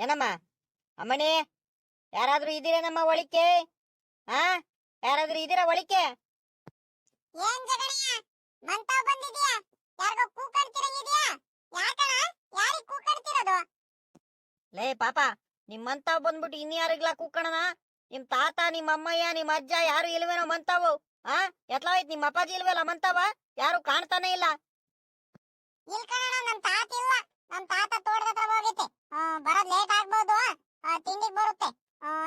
ಏನಮ್ಮ? ಅಮ್ಮಣಿ ಯಾರಾದ್ರೂ ಇದೀರೇನಮ್ಮ ಒಳಿಕೆ ಹಾ ಯಾರಾದ್ರೂ ಇದೀರಾ ಒಳಿಕೆ ಏನ್ ಜಗಣಯ್ಯ ಮಂತಾವ್ ಬಂದಿದ್ಯಾ? ಯಾರಿಗೋ ಕೂಕಡ್ತಿರಂಗಿದ್ಯಾ? ಯಾಕಣ? ಯಾರಿಗ್ ಕೂಕಡ್ತಿರೋದು? ಲೇ ಪಾಪ ನಿಮ್ಮಂತಾವ್ ಬಂದ್ಬಿಟ್ಟು ಇನ್ಯಾರಿಗ್ಲಾ ಕೂಕಣನ? ನಿಮ್ ತಾತ ನಿಮ್ ಅಮ್ಮಯ್ಯ ನಿಮ್ ಅಜ್ಜ ಯಾರು ಇಲ್ವೇನೋ ಮಂತಾವು ಹಾ ಎತ್ಲಾಯ್ತು ನಿಮ್ ಅಪ್ಪಾಜಿ ಇಲ್ವಲ್ಲ ಮಂತಾವ ಯಾರು ಕಾಣ್ತಾನೆ ಇಲ್ಲ. ಇಲ್ ಕಣಣ್ಣ ನಮ್ ತಾತ ಇಲ್ಲ. ನಮ್ ತಾತ ತೋಟದ ಹತ್ರ ಹೋಗೈತೆ ಬರೋದ್ ಲೇಟ್ ಆಗ್ಬೋದು ತಿಂಡಿಗ್ ಬರುತ್ತೆ.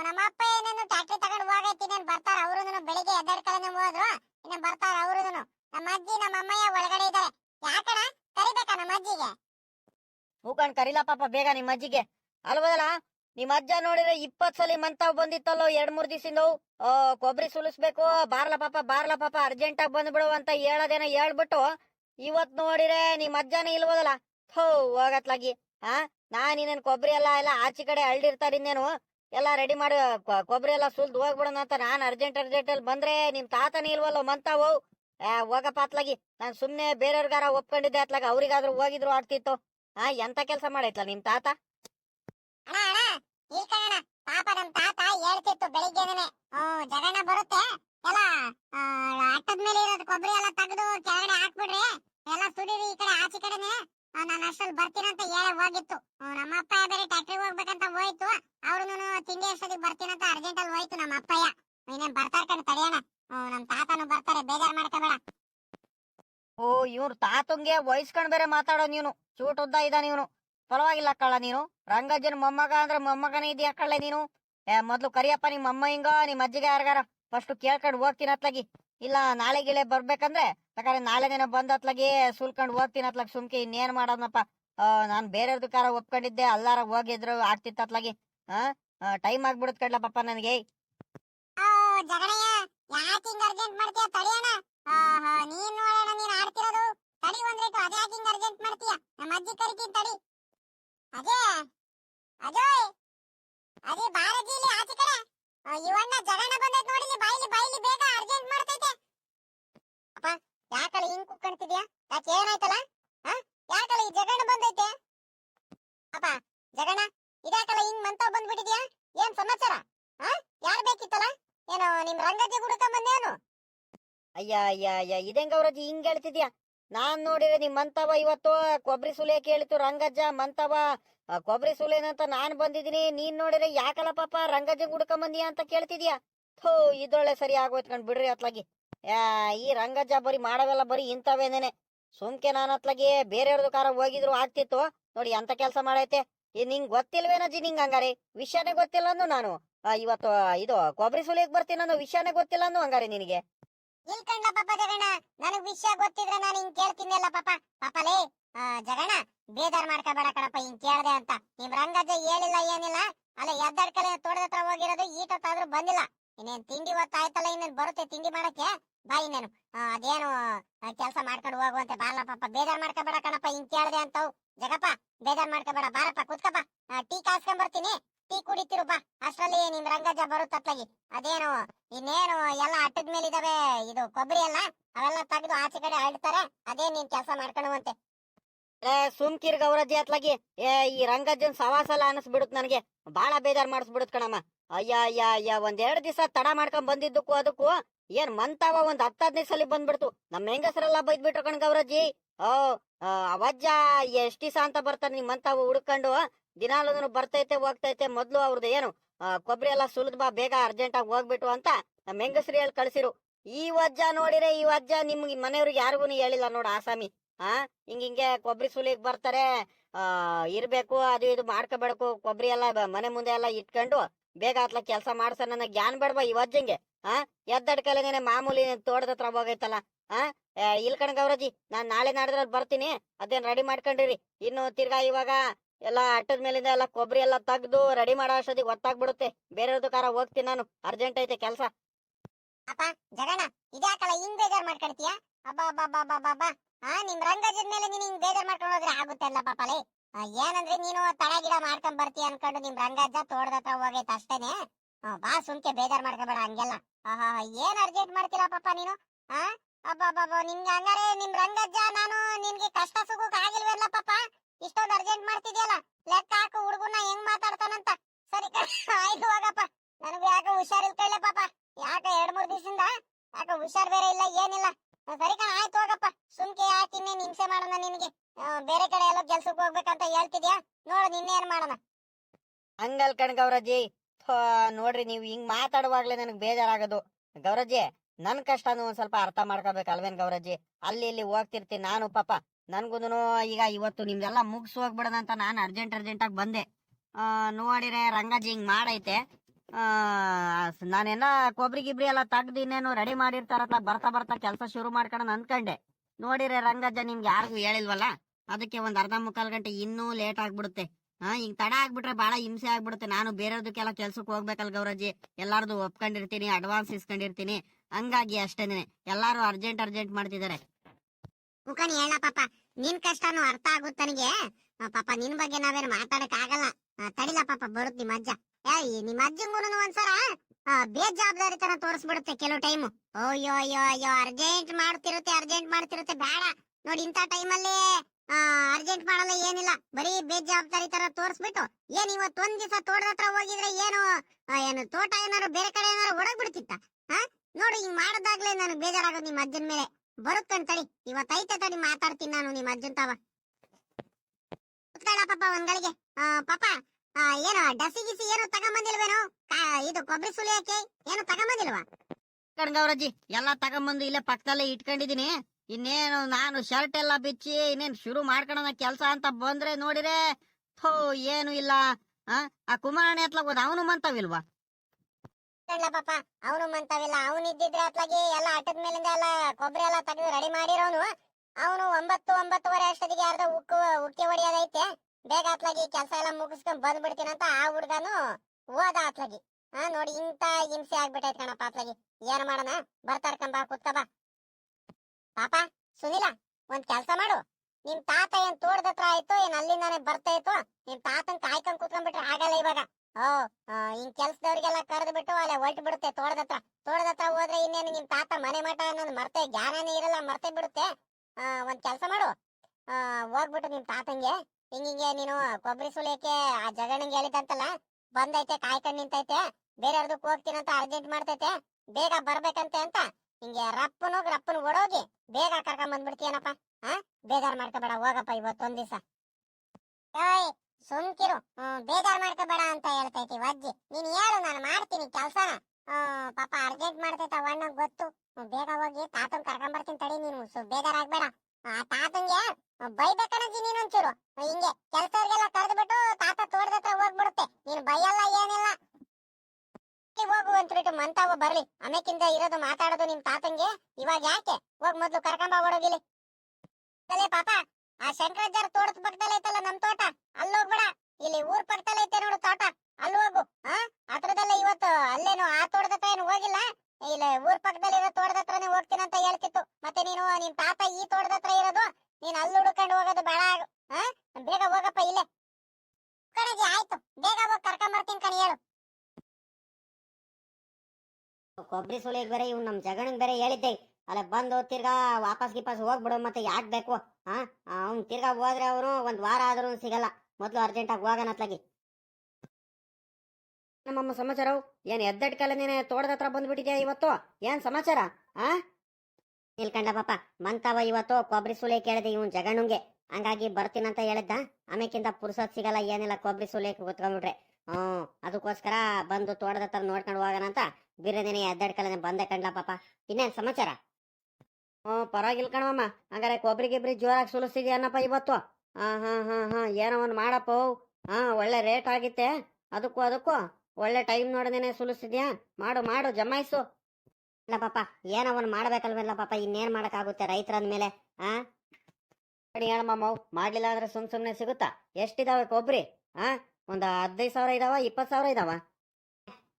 ನಮ್ಮ ಅಪ್ಪ ಏನೇನು ಟ್ಯಾಕ್ಟ್ರಿ ತಗೊಂಡ್ ಹೋಗೈತಿ ನಾನು ಬರ್ತಾರ ಅವ್ರು ಬೆಳಿಗ್ಗೆ ಎದ್ದಡ್ಕಳನೆ ಹೋದ್ರು ಇನ್ನ ಬರ್ತಾರ ಅವ್ರು ನಮ್ಮ ಅಜ್ಜಿ, ನಮ್ಮ ಅಮ್ಮಯ್ಯ ಒಳಗಡೆ ಇದಾರೆ. ಯಾಕಣ? ಕರಿಬೇಕಾ ನಮ್ಮ ಅಜ್ಜಿಗೆ? ಹೂಕಣ್ ಕರಿಲ ಪಾಪ, ಬೇಗ ನಿಮ್ಮ ಅಜ್ಜಿಗೆ. ಅಲ್ವದಲ್ಲ ನಿಮ್ ಅಜ್ಜ ನೋಡಿದ್ರೆ ಇಪ್ಪತ್ ಸಲ ಮಂತಾವ್ ಬಂದಿತ್ತಲ್ಲೋ, ಎರಡ್ ಮೂರ್ ದಿವಸದಿಂದ ಕೊಬ್ಬರಿ ಸುಲಿಸ್ಬೇಕು, ಬಾರ್ಲ ಪಾಪ ಬಾರ್ಲ ಪಾಪ ಅರ್ಜೆಂಟ್ ಆಗಿ ಬಂದ್ಬಿಡು ಅಂತ ಹೇಳೋದೇನೋ ಹೇಳ್ಬಿಟ್ಟು, ಇವತ್ ನೋಡಿದ್ರೆ ನಿಮ್ ಅಜ್ಜನೇ ಇಲ್ವದಲ್ಲ ಥೋ, ಹೋಗತ್ಲಾಗಿ. ಹಾ ನಾನ್ ಇನ್ನೇನ್ ಕೊಬ್ಬರಿ ಎಲ್ಲ ಎಲ್ಲ ಆಚೆ ಕಡೆ ಅಳ್ಳಿರ್ತಾರ ಇನ್ನೇನು, ಎಲ್ಲ ರೆಡಿ ಮಾಡಿ ಕೊಬ್ಬರಿ ಎಲ್ಲ ಸುಲ್ದು ಹೋಗ್ಬಿಡೋಣ ಅಂತ ನಾನ್ ಅರ್ಜೆಂಟ್ ಅರ್ಜೆಂಟ್ ಅಲ್ಲಿ ಬಂದ್ರೆ ನಿಮ್ ತಾತನೇ ಇಲ್ವಲ್ಲೋ ಮಂತಾವು? ಹೋಗ ಹೋಗಪ್ಪ ಅತ್ಲಾಗಿ. ನಾನ್ ಸುಮ್ನೆ ಬೇರೆಯವ್ರಿಗಾರ ಒಪ್ಕೊಂಡಿದ್ದೆ ಅತ್ಲಾಗ, ಅವ್ರಿಗಾದ್ರೂ ಹೋಗಿದ್ರು ಆಡ್ತಿತ್ತು. ಹಾ ಎಂತ ಕೆಲಸ ಮಾಡೈತ್ಲ ನಿಮ್ ತಾತ? ಪಾಪ ನಮ್ ತಾತ ಹೇಳ್ತಿತ್ತು ಬೆಳಿಗ್ಗೆನೆ ಹ್ಮ್ ಜಗಣ್ಣ ಬರುತ್ತೆ ಎಲ್ಲ ಆ, ಅಟ್ಟದ ಮೇಲೆ ಇರೋದು ಕೊಬ್ಬರಿ ಎಲ್ಲ ತೆಗೆದು ಕೆಳಗಡೆ ಹಾಕ್ಬಿಡ್ರಿ ಎಲ್ಲ ಸುಡಿರಿ ಈ ಕಡೆ ಆಚೆ ಕಡೆನೆ ನಾನು ಅಷ್ಟ್ರಲ್ಲಿ ಬರ್ತೀನಂತ ಹೇಳಿ ಹೋಗಿತ್ತು ಹ್ಮ್, ನಮ್ಮ ಅಪ್ಪ ಬೇರೆ ಟ್ಯಾಕ್ಟ್ರಿಗೆ ಹೋಗ್ಬೇಕಂತ ಹೋಯ್ತು ಅವ್ರು ತಿಂಡಿ ಅಷ್ಟೊತ್ತಿಗೆ ಬರ್ತೀನಂತ ಅರ್ಜೆಂಟ್ ಅಲ್ಲಿ ಹೋಯ್ತು ನಮ್ಮ ಅಪ್ಪಯ್ಯ ಇನ್ನೇನ್ ಬರ್ತಾರ ಕಣ್ ತಡಿಯೋಣ ಹ್ಮ್, ನಮ್ ತಾತನು ಬರ್ತಾರೆ ಬೇಜಾರ್ ಮಾಡ್ಕೋಬೇಡ ಓ ಇವ್ರು ತಾತಂಗೆ ವಯಸ್ಕೊಂಡ್ ಬೇರೆ ಮಾತಾಡೋ ನೀನು. ಚೂಟ್ ಉದ್ದ ಇದ ನೀನು. ಪರವಾಗಿಲ್ಲ ಕಳ್ಳ ನೀನು. ರಂಗಜ್ಜನ ಮೊಮ್ಮಗ ಅಂದ್ರೆ ಮೊಮ್ಮಗನೇ ಇದೆಯಾ ಕಳ್ಳೆ ನೀನು. ಮೊದ್ಲು ಕರಿಯಪ್ಪ ನಿಮ್ಮ ಅಮ್ಮ ಹಿಂಗ ನಿಮ್ಮ ಅಜ್ಜಿಗೆ ಯಾರಿಗಾರ? ಫಸ್ಟ್ ಕೇಳ್ಕೊಂಡ್ ಹೋಗ್ತೀನಿ ಅತ್ಲಗಿ. ಇಲ್ಲ, ನಾಳೆ ಗಿಳೆ ಬರ್ಬೇಕಂದ್ರೆ ಯಾಕಂದ್ರೆ ನಾಳೆ ದಿನ ಬಂದ ಅತ್ಲಗಿ ಸುಲ್ಕೊಂಡ್ ಹೋಗ್ತೀನಿ ಅತ್ಲಾಗ ಸುಮ್ಕಿ ಇನ್ನೇನ್ ಮಾಡೋದಪ್ಪ ನಾನು ನಾನ್ ಬೇರೆಯವ್ರದಕ್ಕಾರ ಒಪ್ಕೊಂಡಿದ್ದೆ, ಅಲ್ಲಾರ ಹೋಗಿದ್ರು ಆಗ್ತಿತ್ತು ಅತ್ಲಗಿ. ಹಾ ಟೈಮ್ ಆಗ್ಬಿಡುತ್ತೆ ಕಡ್ಲ ಪಾಪ ನನಗೆ. ಯಾಕೆ ಅರ್ಜೆಂಟ್ ಮಾಡ್ತೀಯ ನೀನ್ ನೋಡೋಣ ನೀನ್ ಆಡ್ತಿರೋದು. ತಡಿ ಒಂದ್ ರೇಟು, ಅದೇ ಹಿಂಗ್ ಅರ್ಜೆಂಟ್ ಮಾಡ್ತೀಯ? ನಮ್ಮ ಅಜ್ಜಿ ಕರಿತೀನಿ ತಡಿ. ಅಜಯ್, ಅಜೋಯ್ ಅದೇ ಬಾರಜಿ ಇಲ್ಲಿ ಆಚೆ ಕಡೆ. ಇವಣ್ಣ ಜಗಣ ಬಂದೈತ್ ನೋಡಿಲಿ ಬಾಯಿಲಿ ಬಾಯಿಲಿ ಬೇಗ ಅರ್ಜೆಂಟ್ ಮಾಡ್ತೈತೆ. ಅಪ್ಪ ಯಾಕಲ್ಲ ಹಿಂಗ್ ಕುಕ್ಕಣ್ತಿದ್ಯಾ ಯಾಕೆ ಏನಾಯ್ತಲ್ಲ? ಹಾ ಯಾಕಲ್ಲ ಈ ಜಗಣ ಬಂದೈತೆ? ಅಪ್ಪ ಜಗಣ ಇದ್ಯಾಕಲ್ಲ ಹಿಂಗ್ ಮಂತಾವ್ ಬಂದ್ಬಿಟ್ಟಿದ್ಯಾ? ಏನ್ ಸಮಾಚಾರ? ಹಾ ಯಾರ್ ಬೇಕಿತ್ತಲ್ಲ? ಏನೋ ನಿಮ್ ರಂಗಜ್ಜಿ ಹುಡುಕ ಬಂದೇನು ಅಯ್ಯ ಅಯ್ಯ ಅಯ್ಯ ಇದೆಂಗ ಅವ್ರಜ್ಜಿ ಹಿಂಗ್ ಹೇಳ್ತಿದ್ಯಾ? ನಾನ್ ನೋಡಿದ್ರೆ ನಿಮ್ ಮಂತವ ಇವತ್ತು ಕೊಬ್ಬರಿ ಸುಲೆ ಕೇಳಿತು ರಂಗಜ್ಜ ಮಂತವ. ಕೊಬ್ಬರಿ ಅಂತ ನಾನ್ ಬಂದಿದೀನಿ ನೀನ್ ನೋಡಿದ್ರೆ ಯಾಕಲ್ಲ ಪಾಪ ರಂಗಜ್ಜ ಹುಡ್ಕೊಂಬಂದಿಯಾ ಅಂತ ಕೇಳ್ತಿದ್ಯಾ? ಥೋ ಇದೊಳ್ಳೆ ಸರಿ ಆಗೋಯ್ತು ಕಣ್ ಬಿಡ್ರಿ ಅತ್ಲಾಗಿ. ಈ ರಂಗಜ್ಜ ಬರಿ ಮಾಡವೆಲ್ಲ ಬರೀ ಇಂಥವೇನೇನೆ. ಸುಮ್ಕೆ ನಾನ್ ಅತ್ಲಾಗಿ ಬೇರೆಯವ್ರದ್ದು ಕಾರ ಹೋಗಿದ್ರು ಆಗ್ತಿತ್ತು. ನೋಡಿ ಎಂತ ಕೆಲಸ ಮಾಡೈತೆ. ಈ ನಿಂಗ್ ಗೊತ್ತಿಲ್ವೇನಜ್ಜಿ ನಿಂಗ್ ಹಂಗಾರೆ? ವಿಷಯನೇ ಗೊತ್ತಿಲ್ಲ ನಾನು. ಆ, ಇವತ್ತು ಇದು ಕೊಬ್ಬರಿ ಸುಲಿಗೆ ಬರ್ತೀನಿ ಅನ್ನೋ ವಿಷಯನೇ ಗೊತ್ತಿಲ್ಲ ಅಂದು ಹಂಗಾರೆ ನಿನಗೆ. ಇಲ್ ಪಾಪ ಜಗಣ ನನಗ್ ವಿಷಯ ಗೊತ್ತಿದ್ರೆ ನಾನು ಹಿಂಗ್ ಕೇಳ್ತೀನಲ್ಲ ಪಾಪ. ಪಾಪಲೇ ಜಗಣ ಬೇಜಾರ್ ಮಾಡ್ಕೋಬೇಡ ಕಣಪ್ಪ, ಹಿಂಗ್ ಕೇಳ್ದೆ ಅಂತ. ನಿಮ್ ರಂಗಜ್ಜ ಹೇಳಿಲ್ಲ, ಏನಿಲ್ಲ. ಅಲ್ಲ, ಎದ್ದಡ್ಕಲೆ ತೋಟದ ಹತ್ರ ಹೋಗಿರೋದು ಈಟೊತ್ತಾದ್ರೂ ಬಂದಿಲ್ಲ. ಇನ್ನೇನ್ ತಿಂಡಿ ಹೊತ್ತಾಯ್ತಲ್ಲ, ಇನ್ನೇನ್ ಬರುತ್ತೆ ತಿಂಡಿ ಮಾಡಕ್ಕೆ? ಬಾಯಿ ನಾನು ಅದೇನು ಕೆಲಸ ಮಾಡ್ಕೊಂಡು ಹೋಗುವಂತೆ ಬಾರ್ಲ ಪಾಪ, ಬೇಜಾರ್ ಮಾಡ್ಕೋಬೇಡ ಕಣಪ್ಪ, ಹಿಂಗ್ ಕೇಳ್ದೆ ಅಂತವ್. ಜಗಪ್ಪ, ಬೇಜಾರ್ ಮಾಡ್ಕೋಬೇಡ, ಬಾರಪ್ಪ, ಕುತ್ಕಪ್ಪ. ಟೀ ಕಾಸ್ಕೊಂಡ್ ಬರ್ತೀನಿ ಟೀ ಕುಡಿತಿರು, ಬಾ. ಅಷ್ಟರಲ್ಲಿ ನಿಮ್ ರಂಗಜ್ಜ ಬರುತ್ತತ್ಲಾಗಿ ಅದೇನು, ಇನ್ನೇನು ಎಲ್ಲ ಅಟ್ಟದ ಮೇಲೆ ಇದಾವೆ ಇದು ಕೊಬ್ಬರಿ ಎಲ್ಲ ಅವೆಲ್ಲ ತೆಗೆದು ಆಚೆ ಕಡೆ ಅಳ್ತಾರೆ, ಅದೇ ನೀನ್ ಕೆಲಸ ಮಾಡ್ಕೊಳುವಂತೆ ಏ, ಸುಮ್ಕಿರ್ ಗೌರಜ್ಜಿ ಅತ್ಲಾಗಿ. ಏ, ಈ ರಂಗಜ್ಜನ್ ಸವಾಸಲ ಅನಿಸ್ಬಿಡುತ್ ನನಗೆ. ಬಾಳ ಬೇಜಾರ್ ಮಾಡಿಸ್ಬಿಡುತ್ ಕಣಮ್ಮ. ಅಯ್ಯ ಅಯ್ಯ ಅಯ್ಯ ಒಂದ್ ಎರಡ್ ದಿವಸ ತಡ ಮಾಡ್ಕೊಂಡ್ ಬಂದಿದ್ದಕ್ಕೂ ಅದಕ್ಕೂ ಏನ್ ಮಂತಾವ ಒಂದ್ ಹತ್ತ ಹದಿನೈದು ಸಲ ಬಂದ್ಬಿಡ್ತು. ನಮ್ಮ ಹೆಂಗಸರೆಲ್ಲ ಬೈದ್ಬಿಟ್ರು ಕಣ್ ಗೌರಜ್ಜಿ. ಓ ಅವಜ್ಜ ಎಷ್ಟ್ ದಿವಸ ಅಂತ ಬರ್ತಾರೆ ನಿಮ್ ಮಂತಾವ ಹುಡ್ಕೊಂಡು. ದಿನಾಲೂ ಬರ್ತೈತೆ, ಹೋಗ್ತೈತೆ. ಮೊದ್ಲು ಅವ್ರದ್ದು ಏನು ಕೊಬ್ಬರಿ ಎಲ್ಲ ಸುಲಿದ್ ಬಾ, ಬೇಗ ಅರ್ಜೆಂಟ್ ಆಗಿ ಹೋಗ್ಬಿಟ್ಟು ಅಂತ ನಮ್ಮ ಹೆಂಗಸ್ರಿ ಹೇಳಿ ಕಳ್ಸಿರು. ಈ ವಜ್ಜ ನೋಡಿರೆ, ಈ ವಜ್ಜ ನಿಮ್ಗೆ ಮನೆಯವ್ರಿಗೆ ಯಾರಿಗೂ ಹೇಳಿಲ್ಲ ನೋಡ ಆಸಾಮಿ. ಆ, ಹಿಂಗ ಹಿಂಗೆ ಕೊಬ್ಬರಿ ಸುಲಿಗ್ ಬರ್ತಾರೆ. ಆ, ಇರ್ಬೇಕು, ಅದು ಇದು ಮಾಡ್ಕೋಬೇಕು ಕೊಬ್ಬರಿ ಎಲ್ಲ ಮನೆ ಮುಂದೆ ಎಲ್ಲ ಇಟ್ಕೊಂಡು ಬೇಗ ಅತ್ಲ ಕೆಲಸ ಮಾಡ್ಸ ನನ್ನ ಜ್ಞಾನ ಬೇಡ ಬಾ ವಜ್ಜಂಗೆ? ಹಾ ಎದ್ದಡ್ಕಲೇನೆ ಮಾಮೂಲಿ ತೋಟದ ಹತ್ರ ಹೋಗೈತಲ್ಲ ಹಾ ಇಲ್ ಕಣ ಗೌರಜಿ, ನಾನ್ ನಾಳೆ ನಾಡಿದ್ರಲ್ಲಿ ಬರ್ತೀನಿ, ಅದೇನ್ ರೆಡಿ ಮಾಡ್ಕೊಂಡಿರಿ. ಇನ್ನು ತಿರ್ಗಾ ಇವಾಗ ಎಲ್ಲ ಅಟ್ಟದ ಮೇಲಿಂದ ಎಲ್ಲ ಕೊಬ್ಬರಿ ಎಲ್ಲ ತೆಗ್ದು ರೆಡಿ ಮಾಡೋ ಅಷ್ಟೊತ್ತಿಗೆ ಗೊತ್ತಾಗ್ಬಿಡುತ್ತೆ ಬೇರೆಯವ್ರದ್ದು ಕಾರ ಹೋಗ್ತೀನಿ ನಾನು, ಅರ್ಜೆಂಟ್ ಐತೆ ಕೆಲಸ. ಅಪ್ಪ ಜಗಣ ಇದ್ಯಾಕಲ್ಲ ಹಿಂಗ್ ಬೇಜಾರ್ ಮಾಡ್ಕೊಳ್ತೀಯ ಅಬ್ಬಾ ಅಬ್ಬಾ ಬಾ ಬಾ ಹಾ ನಿಮ್ ರಂಗಜದ ಮೇಲೆ ನೀನ್ ಹಿಂಗ್ ಬೇಜಾರ್ ಮಾಡ್ಕೊಂಡು ಹೋದ್ರೆ ಆಗುತ್ತೆ ಅಲ್ಲ ಪಾಪಲೇ? ಏನಂದ್ರೆ ನೀನು ತಡ ಗಿಡ ಮಾಡ್ಕೊಂಡ್ ಬರ್ತೀಯ ಅನ್ಕೊಂಡು ನಿಮ್ ರಂಗಜ್ಜ ತೋಟದ ಹತ್ರ ಹೋಗೈತ ಅಷ್ಟೇನೆ. ಬಾ ಸುಮ್ಕೆ ಬೇಜಾರ್ ಮಾಡ್ಕೋಬೇಡ, ಹಂಗೆಲ್ಲ. ಏನ್ ಅರ್ಜೆಂಟ್ ಮಾಡ್ತೀರಾ ಪಾಪ ನೀನು? ಹಾ ಅಬ್ಬಬ್ಬಬ್ಬ, ನಿಮ್ಗೆ ಹಂಗಾರೆ ನಿಮ್ ರಂಗಜ್ಜ, ನಾನು ನಿಮ್ಗೆ ಕಷ್ಟ ಸುಗುಕ್ ಆಗಿಲ್ವಲ್ಲ ಪಾಪ? ಇಷ್ಟೊಂದು ಅರ್ಜೆಂಟ್ ಮಾಡ್ತಿದ್ಯಲ್ಲ? ಲೆಕ್ಕ ಹಾಕು ಹುಡುಗನ ಹೆಂಗ್ ಮಾತಾಡ್ತಾನಂತ? ಸರಿ ಆಯ್ತು ಹೋಗಪ್ಪ. ನನಗೆ ಯಾಕೆ ಹುಷಾರ್ ಇಲ್ಕೊಳ್ಳೆ ಪಾಪ. ಯಾಕೆ ಎರಡ್ ಮೂರ್ ದಿವಸದಿಂದ? ಯಾಕೆ ಹುಷಾರ್ ಬೇರೆ ಇಲ್ಲ, ಏನಿಲ್ಲ. ಸರಿ ಕಣ, ಆಯ್ತು ಹೋಗಪ್ಪ. ಸುಮ್ಕೆ ಯಾಕೆ ಹಿಂಸೆ ಮಾಡೋಣ ನಿನ್ಗೆ? ಬೇರೆ ಕಡೆ ಎಲ್ಲ ಕೆಲ್ಸಕ್ಕೆ ಹೋಗ್ಬೇಕಂತ ಹೇಳ್ತಿದ್ಯಾ? ನೋಡು ನಿನ್ನೇನ್ ಮಾಡೋಣ? ಹಂಗಲ್ ಕಣ್ ಗೌರಜಿ ನೋಡ್ರಿ, ನೀವು ಹಿಂಗ್ ಮಾತಾಡುವಾಗ್ಲೇ ನನಗೆ ಬೇಜಾರಾಗದು. ಗೌರಜಿ ನನ್ ಕಷ್ಟನೂ ಒಂದ್ ಸ್ವಲ್ಪ ಅರ್ಥ ಮಾಡ್ಕೋಬೇಕಲ್ವೇನ್ ಗೌರಜ್ಜಿ? ಅಲ್ಲಿ ಇಲ್ಲಿ ಹೋಗ್ತಿರ್ತೀನಿ ನಾನು, ಪಾಪ. ನನ್ಗುನು ಈಗ ಇವತ್ತು ನಿಮ್ದೆಲ್ಲ ಮುಗಿಸ್ ಹೋಗ್ಬಿಡೋಣ ಅಂತ ನಾನು ಅರ್ಜೆಂಟ್ ಅರ್ಜೆಂಟ್ ಆಗಿ ಬಂದೆ ನೋಡಿರೆ, ರಂಗಜ್ಜಿ ಹಿಂಗ್ ಮಾಡೈತೆ. ನಾನೆಲ್ಲ ಕೊಬ್ರಿ ಗಿಬ್ರಿ ಎಲ್ಲ ತೆಗ್ದಿನೇನು ರೆಡಿ ಮಾಡಿರ್ತಾರ ಬರ್ತಾ ಬರ್ತಾ ಕೆಲಸ ಶುರು ಮಾಡ್ಕೊಳ ಅನ್ಕಂಡೆ ನೋಡಿರೆ ರಂಗಜ್ಜ ನಿಮ್ಗೆ ಯಾರಿಗೂ ಹೇಳಿಲ್ವಲ್ಲ? ಅದಕ್ಕೆ ಒಂದ್ ಅರ್ಧ ಮುಕ್ಕಾಲ್ ಗಂಟೆ ಇನ್ನೂ ಲೇಟ್ ಆಗ್ಬಿಡುತ್ತೆ. ಹಾ ಹಿಂಗ್ ತಡ ಆಗ್ಬಿಟ್ರೆ ಬಹಳ ಹಿಂಸೆ ಆಗ್ಬಿಡುತ್ತೆ. ನಾನು ಬೇರೆಯವ್ರದಕ್ಕೆಲ್ಲ ಕೆಲ್ಸಕ್ಕೆ ಹೋಗ್ಬೇಕಲ್ಲ ಗೌರಜ್ಜಿ ಎಲ್ಲಾರ್ದು ಒಪ್ಕೊಂಡಿರ್ತೀನಿ ಅಡ್ವಾನ್ಸ್ ಇಸ್ಕೊಂಡಿರ್ತೀನಿ. ಹಂಗಾಗಿ ಅಷ್ಟೇನೆ. ಎಲ್ಲಾರು ಅರ್ಜೆಂಟ್ ಅರ್ಜೆಂಟ್ ಮಾಡ್ತಿದ್ದಾರೆ. ಮುಖನ್ ಹೇಳ ಪಾಪ. ನಿನ್ ಕಷ್ಟನು ಅರ್ಥ ಆಗುತ್ತೆ ನನಗೆ ಆ, ಪಾಪ ನಿನ್ ಬಗ್ಗೆ ನಾವೇನು ಮಾತಾಡಕ್ ಆಗಲ್ಲ ತಡಿಲ್ಲ ತಡಿಲ ಪಾಪ ಬರುತ್ತೆ ನಿಮ್ಮ ಅಜ್ಜ. ಏಯ್, ನಿಮ್ ಅಜ್ಜಂಗೂನು ಒಂದ್ಸಲ ಬೇಜವಾಬ್ದಾರಿತನ ಬೇಜವಾಬ್ದಾರಿ ತರ ತೋರಿಸ್ಬಿಡುತ್ತೆ ಕೆಲವು ಟೈಮ್ ಅಯ್ಯೋ ಅಯ್ಯೋ ಅಯ್ಯೋ ಅರ್ಜೆಂಟ್ ಮಾಡ್ತಿರುತ್ತೆ ಅರ್ಜೆಂಟ್ ಮಾಡ್ತಿರುತ್ತೆ, ಬೇಡ. ನೋಡಿ, ಇಂಥ ಟೈಮಲ್ಲಿ ಅರ್ಜೆಂಟ್ ಮಾಡಲ್ಲ ಏನಿಲ್ಲ. ಬರೀ ಬೇಜವಾಬ್ದಾರಿ ತರ ತೋರಿಸ್ಬಿಟ್ಟು, ಏನ್ ಇವತ್ತು ಒಂದ್ ದಿವಸ ತೋಟದ ಹತ್ರ ಹೋಗಿದ್ರೆ ಏನು ಏನು, ತೋಟ ಏನಾರು ಬೇರೆ ಕಡೆ ಏನಾರು ಒಡಗ್ ಬಿಡ್ತಿತ್ತ ಹಾ ನೋಡು, ಹಿಂಗ್ ಮಾಡದಾಗ್ಲೇ ನನಗೆ ಬೇಜಾರಾಗೋದು ನಿಮ್ಮ ಅಜ್ಜನ ಮೇಲೆ. ಬರುತ್ತಂತ ತಡಿ ಇವತ್ತೈತೆ ತಡಿ ಮಾತಾಡ್ತೀನಿ ನಾನು ನಿಮ್ಮ ಅಜ್ಜನ್ ತಾವ. ಕುತ್ಕೊಳ್ಳ ಪಾಪ ಒಂದ್ಗಳಿಗೆ ಗಳಿಗೆ ಪಾಪ ಏನು ಡಸಿ ಗಿಸಿ ಏನು ತಗೊಂಬಂದಿಲ್ವೇನು? ಇದು ಕೊಬ್ಬರಿ ಸುಲಿಯಕ್ಕೆ ಏನು ತಗೊಂಬಂದಿಲ್ವಾ? ಕಣ್ ಗೌರಜ್ಜಿ ಎಲ್ಲ ತಗೊಂಬಂದು ಇಲ್ಲೇ ಪಕ್ಕದಲ್ಲೇ ಇಟ್ಕೊಂಡಿದೀನಿ. ಇನ್ನೇನು ನಾನು ಶರ್ಟ್ ಎಲ್ಲ ಬಿಚ್ಚಿ ಇನ್ನೇನ್ ಶುರು ಮಾಡ್ಕೊಳೋಣ ಕೆಲ್ಸ ಅಂತ ಬಂದ್ರೆ ನೋಡಿರೆ ಥೋ ಏನು ಇಲ್ಲ. ಆ ಕುಮಾರಣ್ಣ ಎತ್ಲಾಗ ಹೋದ ಅವನು ಮಂತವಿಲ್ವಾ? ಪಾಪ ಅವನು ಮಂತವಿಲ್ಲ. ಅವನು ಇದ್ದಿದ್ರೆ ಅತ್ಲಾಗಿ ಎಲ್ಲ ಆಟದ ಮೇಲಿಂದ ಎಲ್ಲ ಕೊಬ್ಬರಿ ಎಲ್ಲ ತೆಗೆದು ರೆಡಿ ಮಾಡಿರೋನು. ಅವನು ಒಂಬತ್ತು ಒಂಬತ್ತುವರೆ ಅಷ್ಟೊತ್ತಿಗೆ ಅರ್ಧ ಉಕ್ಕು ಉಕ್ಕಿ ಹೊಡಿಯೋದೈತೆ. ಬೇಗ ಆತ್ಲಾಗಿ ಕೆಲಸ ಎಲ್ಲ ಮುಗಿಸ್ಕೊಂಡ್ ಬಂದ್ಬಿಡ್ತೀನಂತ ಆ ಹುಡ್ಗನು ಓದ ಆತ್ಲಾಗಿ ಹಾ ನೋಡಿ ಇಂತ ಹಿಂಸೆ ಆಗ್ಬಿಟ್ಟೈತ್ ಕಣಪ್ಪ ಆತ್ಲಾಗಿ ಏನ್ ಮಾಡೋಣ? ಬರ್ತಾರ ಕಂಬ ಕುತ್ಕಬ ಪಾಪ, ಸುನಿಲ, ಒಂದ್ ಕೆಲ್ಸ ಮಾಡು. ನಿಮ್ ತಾತ ಏನ್ ತೋಟದ ಹತ್ರ ಆಯ್ತು, ಏನ್ ಅಲ್ಲಿಂದಾನೆ ಇತ್ತು ನಿಮ್ ತಾತನ್ ಕಾಯ್ಕೊಂಡ್ ಕುತ್ಕೊಂಡ್ಬಿಟ್ರೆ ಆಗಲ್ಲ ಇವಾಗ. ಓ ಹಿಂಗ್ ಕೆಲ್ಸದವ್ರಿಗೆಲ್ಲ ಕರೆದು ಬಿಟ್ಟು ಅಲ್ಲೇ ಹೊರಟು ಬಿಡುತ್ತೆ ತೋಟದ ಹತ್ರ ಹೋದ್ರೆ ಇನ್ನೇನು ನಿಮ್ ತಾತ ಮನೆ ಮಠ ಅನ್ನೋದು ಮರ್ತೆ, ಜ್ಞಾನನೇ ಇರಲ್ಲ, ಮರ್ತೆ ಬಿಡುತ್ತೆ. ಒಂದ್ ಕೆಲ್ಸ ಮಾಡು. ಹೋಗ್ಬಿಟ್ಟು ನಿಮ್ ತಾತಂಗೆ. ಹಿಂಗಿಂಗೆ ನೀನು ಕೊಬ್ಬರಿ ಸುಲಿಯಕ್ಕೆ ಆ ಜಗಣಂಗೆ ಹೇಳಿದಂತಲ್ಲ ಬಂದೈತೆ ಕಾಯ್ಕೊಂಡ್ ನಿಂತೈತೆ ಬೇರೆಯವ್ರದಕ್ಕೆ ಹೋಗ್ತೀನಂತ ಅರ್ಜೆಂಟ್ ಮಾಡ್ತೈತೆ ಬೇಗ ಬರ್ಬೇಕಂತೆ ಅಂತ ಹಿಂಗೆ ರಪ್ಪನು ರಪ್ಪನು ಓಡೋಗಿ ಬೇಗ ಕರ್ಕೊಂಡ್ ಬಂದ್ಬಿಡ್ತೀಯನಪ್ಪ. ಹಾ ಬೇಜಾರ್ ಮಾಡ್ಕೋಬೇಡ ಹೋಗಪ್ಪ ಇವತ್ತೊಂದ್ ದಿವಸ. ಸುಮ್ಕಿರು. ಹ್ಮ್, ಬೇಜಾರ್ ಮಾಡ್ಕೋಬೇಡ ಅಂತ ಹೇಳ್ತೈತಿ ವಜ್ಜಿ. ನೀನ್ ಹೇಳು ನಾನು ಮಾಡ್ತೀನಿ ಕೆಲ್ಸನ. ಪಾಪ ಅರ್ಜೆಂಟ್ ಮಾಡ್ತೈತ ಅಣ್ಣ ಗೊತ್ತು. ಬೇಗ ಹೋಗಿ ತಾತನ್ ಕರ್ಕೊಂಡ್ ಬರ್ತೀನಿ ತಡಿ ನೀನು. ಸು- ಬೇಜಾರಾಗ್ಬೇಡ ಆ ತಾತಂಗೆ ನೀನು ಒಂಚೂರು ಹಿಂಗೆ ಕೆಲಸವ್ರಿಗೆಲ್ಲ ಕರೆದು ಬಿಟ್ಟು ತಾತ ತೋಟದ ಹತ್ರ ಹೋಗ್ಬಿಡುತ್ತೆ. ನೀನ್ ಬೈಯಲ್ಲ ಏನಿಲ್ಲ. ಹೋಗು ಅಂತ ಮಂತಾವ ಬರ್ಲಿ. ಆಮೇಕಿಂದ ಇರೋದು ಮಾತಾಡೋದು ನಿಮ್ ತಾತಂಗೆ. ಇವಾಗ ಯಾಕೆ? ಹೋಗ್ ಮೊದ್ಲು ಕರ್ಕೊಂಬ ಓಡೋಗಿಲಿ. ಪಾಪ, ಆ ಶಂಕರಾಚಾರ್ಯ ತೋಟದ ಪಕ್ಕದಲ್ಲಿ ಐತಲ್ಲ ನಮ್ ತೋಟ? ಅಲ್ಲಿ ಹೋಗ್ಬೇಡ. ಇಲ್ಲಿ ಊರ್ ಪಕ್ಕದಲ್ಲಿ ಐತೆ ನೋಡು ತೋಟ. ಅಲ್ಲಿ ಹೋಗು, ಹಾ? ಹತ್ರದಲ್ಲೇ ಇವತ್ತು ಅಲ್ಲೇನು ಆ ತೋಟದ ಏನು ಹೋಗಿಲ್ಲ? ಇಲ್ಲ, ಊರ್ ಪಕ್ಕದಲ್ಲಿ ಇರೋ ತೋಟದ ಹತ್ರನೇ ಹೋಗ್ತೀನಿ ಅಂತ ಹೇಳ್ತಿತ್ತು. ಮತ್ತೆ ನೀನು, ನಿನ್ ತಾತ ಈ ತೋಟದ ಹತ್ರ ಇರೋದು, ನೀನ್ ಅಲ್ಲಿ ಹುಡ್ಕೊಂಡು ಹೋಗೋದು ಬೇಡ ಬೇಗ ಹೋಗಪ್ಪ ಇಲ್ಲೇ. ಕಣಜಿ, ಆಯ್ತು. ಬೇಗ ಹೋಗಿ, ಕರ್ಕೊಂಡ್ ಬರ್ತೀನಿ ಕಣಿ, ಹೇಳು. ಕೊಬ್ಬರಿ ಸುಳಿಗ್ ಬೇರೆ ಇವ್ ನಮ್ ಜಗಣಗ್ ಬೇರೆ ಹೇಳಿದ್ದೆ. ಅಲ್ಲ, ಬಂದು ತಿರ್ಗಾ ವಾಪಸ್ ಗಿಪಾಸ್ ಹೋಗ್ಬಿಡು ಮತ್ತೆ ಯಾಕ್ ಬೇಕು? ಹಾ ಅವ್ನ್ ತಿರ್ಗಾ ಹೋದ್ರೆ ಅವನು ಒಂದ್ ವಾರ ಆದ್ರೂ ಸಿಗಲ್ಲ. ಮೊದ್ಲು ಅರ್ಜೆಂಟ್ ಆಗಿ ಹೋಗೋಣ ನಮ್ಮಮ್ಮ ಸಮಾಚಾರವು ಏನ್ ಎದ್ದಡ್ ಕಾಲ ನೀನೆ ತೋಟದ ಹತ್ರ ಬಂದ್ಬಿಟ್ಟಿದ್ಯಾ ಇವತ್ತು? ಏನ್ ಸಮಾಚಾರ, ಆ? ನಿಲ್ಕಂಡ ಪಾಪ, ಮಂತವ ಇವತ್ತು ಕೊಬ್ಬರಿ ಸುಲೆ ಕೇಳಿದೆ ಇವನ್ ಜಗಣ್ಣಂಗೆ. ಹಂಗಾಗಿ ಬರ್ತೀನಂತ ಹೇಳಿದ್ದ. ಆಮೇಕಿಂತ ಪುರ್ಸತ್ ಸಿಗಲ್ಲ, ಏನಿಲ್ಲ ಕೊಬ್ಬರಿ ಸುಲೆ ಕೂತ್ಕೊಂಡ್ಬಿಟ್ರೆ. ಹ್ಮ್ ಅದಕ್ಕೋಸ್ಕರ ಬಂದು ತೋಟದ ಹತ್ರ ನೋಡ್ಕೊಂಡು ಹೋಗೋಣ ಅಂತ ಬೀರದೇನೆ ಎದ್ದಡ್ ಕಾಲನೇ ಬಂದೆ ಕಂಡ್ಲ ಪಾಪ. ಇನ್ನೇನ್ ಸಮಾಚಾರ? ಹ್ಮ್ ಪರವಾಗಿಲ್ಲ ಕಣವಮ್ಮ. ಹಂಗಾರೆ ಕೊಬ್ಬರಿ ಗಿಬ್ರಿ ಜೋರಾಗಿ ಸುಲಿಸ್ತಿದ್ಯಾನಪ್ಪ ಇವತ್ತು? ಹಾ ಹಾ ಹಾ ಹಾ, ಏನೋ ಒಂದು ಮಾಡಪ್ಪ. ಆ ಒಳ್ಳೆ ರೇಟ್ ಆಗಿತ್ತೆ. ಅದಕ್ಕೂ ಅದಕ್ಕೂ. ಒಳ್ಳೆ ಟೈಮ್ ನೋಡದೇನೆ ಸುಲಿಸ್ತಿದ್ಯಾ? ಮಾಡು ಮಾಡು, ಜಮಾಯಿಸು. ಇಲ್ಲ ಪಾಪ ಏನವನ್ ಮಾಡ್ಬೇಕಲ್ವಲ್ಲ ಪಾಪ, ಇನ್ನೇನ್ ಮಾಡಕ್ಕಾಗುತ್ತೆ ರೈತರ ಮೇಲೆ, ಆ? ಕಡಿ ಮಾವು, ಮಾಡ್ಲಿಲ್ಲ ಅಂದ್ರೆ ಸುಮ್ ಸುಮ್ನೆ ಸಿಗುತ್ತಾ? ಎಷ್ಟಿದಾವೆ ಕೊಬ್ಬರಿ ಆ? ಒಂದ್ ಹದಿನೈದು ಸಾವಿರ ಇದಾವ ಇಪ್ಪತ್ ಸಾವಿರ ಇದಾವ?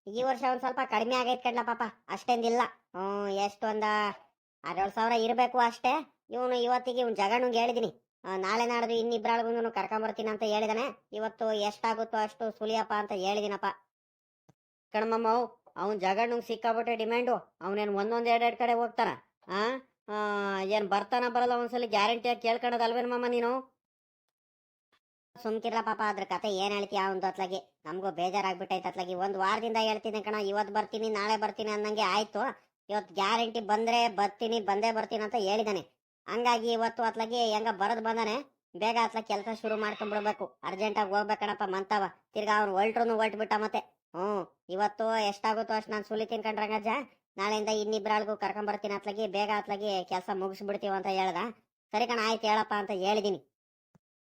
ಈ ವರ್ಷ ಒಂದ್ ಸ್ವಲ್ಪ ಕಡಿಮೆ ಆಗೈತ್ ಕಣ್ಣ ಪಾಪ, ಅಷ್ಟೇಂದಿಲ್ಲ. ಹ್ಮ್ ಎಷ್ಟು ಒಂದ ಆರೇಳು ಸಾವಿರ ಇರಬೇಕು ಅಷ್ಟೇ. ಇವನು ಇವತ್ತಿಗೆ ಇವ್ನು ಜಗಣ್ಣಂಗೆ ಹೇಳಿದೀನಿ. ನಾಳೆ ನಾಡ್ದು ಇನ್ನಿಬ್ರಾಳ್ಗುನು ಕರ್ಕೊಂಬರ್ತೀನಿ ಅಂತ ಹೇಳಿದಾನೆ. ಇವತ್ತು ಎಷ್ಟಾಗುತ್ತೋ ಅಷ್ಟು ಸುಲಿಯಪ್ಪ ಅಂತ ಹೇಳಿದಿನಪ್ಪ. ಕಣಮಮ್ಮ ಅವ್ನ್ ಜಗಣ್ಣಂಗ್ ಸಿಕ್ಕಾಬಿಟ್ಟೆ ಡಿಮ್ಯಾಂಡು ಅವನೇನ್ ಒಂದೊಂದ್ ಎರಡೆರಡು ಕಡೆ ಹೋಗ್ತಾನ, ಆ? ಏನ್ ಬರ್ತಾನ ಬರಲ್ಲ ಒಂದ್ಸಲಿ ಗ್ಯಾರಂಟಿಯಾಗಿ ಕೇಳ್ಕೊಳೋದಲ್ವೇನಮ್ಮ ನೀನು? ಸುಮ್ಕಿರ್ಲ ಪಾಪ ಅದ್ರ ಕತೆ ಏನ್ ಹೇಳ್ತೀಯ ಒಂದು ಅತ್ಲಾಗಿ ನಮಗೂ ಬೇಜಾರಾಗ್ಬಿಟ್ಟೈತೆ ಅತ್ಲಾಗಿ. ಒಂದ್ ವಾರದಿಂದ ಹೇಳ್ತೀನಿ ಕಣ, ಇವತ್ ಬರ್ತೀನಿ, ನಾಳೆ ಬರ್ತೀನಿ ಅನ್ನಂಗೆ ಆಯ್ತು. ಇವತ್ತು ಗ್ಯಾರಂಟಿ ಬಂದ್ರೆ ಬರ್ತೀನಿ, ಬಂದೇ ಬರ್ತೀನಿ ಅಂತ ಹೇಳಿದಾನೆ. ಹಂಗಾಗಿ ಇವತ್ತು ಅತ್ಲಾಗಿ ಹೆಂಗ ಬರದ್ ಬಂದಾನೆ, ಬೇಗ ಅತ್ಲಾಗಿ ಕೆಲಸ ಶುರು ಮಾಡ್ಕೊಂಡ್ಬಿಡ್ಬೇಕು ಅರ್ಜೆಂಟಾಗಿ ಹೋಗ್ಬೇಕಣಪ್ಪ ಮಂತವ. ತಿರ್ಗಾ ಅವ್ನು ಹೊಲ್ಟ್ರು ಹೊಲ್ಟ್ಬಿಟ್ಟ ಮತ್ತೆ. ಹ್ಞೂ ಇವತ್ತು ಎಷ್ಟಾಗುತ್ತೋ ಅಷ್ಟು ನಾನು ಸುಲಿ ತಿನ್ಕೊಂಡ್ ರಂಗಜ್ಜ. ನಾಳೆಯಿಂದ ಇನ್ನಿಬ್ರಾಳ್ಗೂ ಕರ್ಕೊಂಬರ್ತೀನಿ ಅತ್ಲಾಗಿ, ಬೇಗ ಅತ್ಲಾಗಿ ಕೆಲಸ ಮುಗಿಸ್ಬಿಡ್ತೀವಿ ಅಂತ ಹೇಳ್ದ. ಸರಿ ಕಣ, ಆಯ್ತು ಹೇಳಪ್ಪ ಅಂತ ಹೇಳಿದೀನಿ.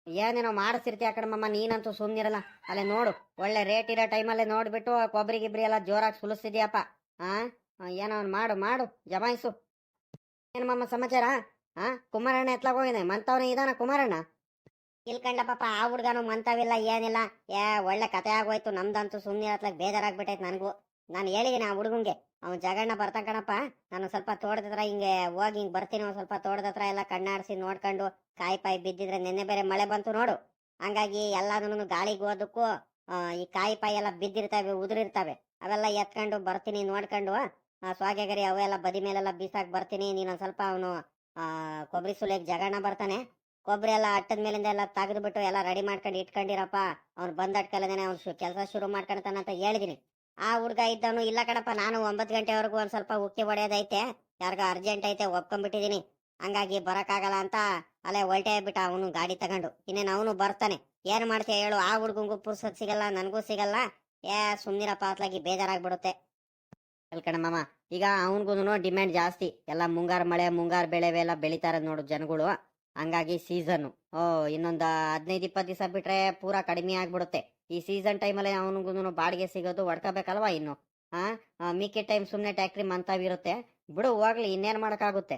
ಏನೇನೋ ಮಾಡಿಸ್ತಿರ್ತೀಯ ಆ ಕಡೆ ಮಮ್ಮ ನೀನಂತೂ ಸುಮ್ಮನಿರಲ್ಲ ಅಲ್ಲೇ ನೋಡು, ಒಳ್ಳೆ ರೇಟ್ ಇರೋ ಟೈಮಲ್ಲೇ ನೋಡ್ಬಿಟ್ಟು ಕೊಬ್ಬರಿ ಗಿಬ್ರಿ ಎಲ್ಲ ಜೋರಾಗಿ ಸುಲಿಸ್ತಿದ್ಯಪ್ಪ. ಆ, ಏನೋ ಅವ್ನು ಮಾಡು ಮಾಡು, ಜಮಾಯಿಸು. ಏನು ಮಮ್ಮ, ಸಮಾಚಾರ? ಆ, ಕುಮಾರಣ್ಣ ಎತ್ಲಾಗ ಹೋಗಿದೆ ಮಂತವನೇ ಇದಾನ ಕುಮಾರಣ್ಣ? ಇಲ್ಕಂಡ ಆ ಹುಡ್ಗನು ಮಂತವಿಲ್ಲ, ಏನಿಲ್ಲ. ಏ, ಒಳ್ಳೆ ಕತೆ ಆಗೋಯ್ತು. ನಮ್ದಂತೂ ಸುಮ್ಮನೆ ಹತ್ಲಾಗ ಬೇಜಾರಾಗ್ಬಿಟ್ಟೈತೆ ನನಗೂ. ನಾನು ಹೇಳಿದ್ದೀನಿ ಆ ಹುಡುಗಂಗೆ. ಅವ್ನು ಜಗಣ್ಣ ಬರ್ತಾನ ಕಣಪ್ಪ. ನಾನು ಸ್ವಲ್ಪ ತೋಟದ ಹತ್ರ ಹಿಂಗೆ ಹೋಗಿ ಹಿಂಗೆ ಬರ್ತೀನಿ, ಒಂದು ಸ್ವಲ್ಪ ತೋಟದತ್ರ ಎಲ್ಲ ಕಣ್ಣಾಡಿಸಿ ನೋಡ್ಕೊಂಡು ಕಾಯಿ ಪಾಯಿ ಬಿದ್ದಿದ್ರೆ ನಿನ್ನೆ ಬೇರೆ ಮಳೆ ಬಂತು ನೋಡು. ಹಂಗಾಗಿ ಎಲ್ಲಾನು ಗಾಳಿಗೆ ಹೋದಕ್ಕೂ ಈ ಕಾಯಿ ಪಾಯಿ ಎಲ್ಲ ಬಿದ್ದಿರ್ತವೆ, ಉದುರಿರ್ತವೆ. ಅವೆಲ್ಲ ಎತ್ಕೊಂಡು ಬರ್ತೀನಿ ನೋಡ್ಕೊಂಡು ಸ್ವಾಗೆಗರಿ ಅವೆಲ್ಲ ಬದಿ ಮೇಲೆಲ್ಲ ಬೀಸಾಕ್ ಬರ್ತೀನಿ. ನೀನೊಂದ್ ಸ್ವಲ್ಪ ಅವನು ಕೊಬ್ಬರಿ ಸುಲಿಯಕ್ ಜಗಣ್ಣ ಬರ್ತಾನೆ. ಕೊಬ್ಬರಿ ಎಲ್ಲ ಅಟ್ಟದ ಮೇಲಿಂದ ಎಲ್ಲ ತೆಗೆದ್ಬಿಟ್ಟು ಎಲ್ಲ ರೆಡಿ ಮಾಡ್ಕೊಂಡು ಇಟ್ಕೊಂಡಿರಪ್ಪ. ಅವ್ನು ಬಂದ ಅಟ್ಕಲ್ಲದೇನೆ ಅವ್ನು ಕೆಲಸ ಶುರು ಮಾಡ್ಕೊಳ್ತಾನೆ ಅಂತ ಹೇಳಿದೀನಿ. ಆ ಹುಡುಗ ಇದ್ದವನು, ಇಲ್ಲ ಕಣಪ್ಪ, ನಾನು ಒಂಬತ್ತು ಗಂಟೆವರೆಗೂ ಒಂದು ಸ್ವಲ್ಪ ಉಕ್ಕಿ ಹೊಡೆಯೋದೈತೆ. ಯಾರಿಗೋ ಅರ್ಜೆಂಟ್ ಐತೆ ಒಪ್ಕೊಂಡ್ಬಿಟ್ಟಿದ್ದೀನಿ ಹಂಗಾಗಿ ಬರೋಕ್ಕಾಗಲ್ಲ ಅಂತ ಅಲ್ಲೇ ಹೊಲ್ಟೆ ಬಿಟ್ಟ ಅವನು ಗಾಡಿ ತಗೊಂಡು. ಇನ್ನೇನು ಅವನು ಬರ್ತಾನೆ. ಏನು ಮಾಡ್ತೀಯ ಹೇಳು, ಆ ಹುಡುಗಂಗೂ ಪುರ್ಸತ್ ಸಿಗಲ್ಲ, ನನಗೂ ಸಿಗಲ್ಲ. ಏ ಸುಮ್ಮನಿರಪ್ಪ ಅತ್ಲಾಗಿ ಬೇಜಾರಾಗ್ಬಿಡುತ್ತೆ. ಕಣ ಮಾಮ ಈಗ ಅವನಿಗೂ ಡಿಮ್ಯಾಂಡ್ ಜಾಸ್ತಿ. ಎಲ್ಲ ಮುಂಗಾರು ಮಳೆ, ಮುಂಗಾರು ಬೆಳೆ ಎಲ್ಲ ಬೆಳಿತಾರೆ ನೋಡು ಜನಗಳು. ಹಂಗಾಗಿ ಸೀಸನ್ ಓ, ಇನ್ನೊಂದು ಹದಿನೈದು, ಇಪ್ಪತ್ತು ದಿವಸ ಬಿಟ್ರೆ ಪೂರಾ ಕಡಿಮೆ ಆಗ್ಬಿಡುತ್ತೆ. ಈ ಸೀಸನ್ ಟೈಮಲ್ಲಿ ಅವನಿಗೂ ಬಾಡಿಗೆ ಸಿಗೋದು ಹೊಡ್ಕೋಬೇಕಲ್ವಾ ಇನ್ನು? ಹಾ ಮಿಕ್ಕಿ ಟೈಮ್ ಸುಮ್ಮನೆ ಟ್ಯಾಕ್ಟ್ರಿ ಮಂತಾವಿರುತ್ತೆ ಬಿಡು, ಹೋಗ್ಲಿ, ಇನ್ನೇನ್ ಮಾಡೋಕ್ಕಾಗುತ್ತೆ?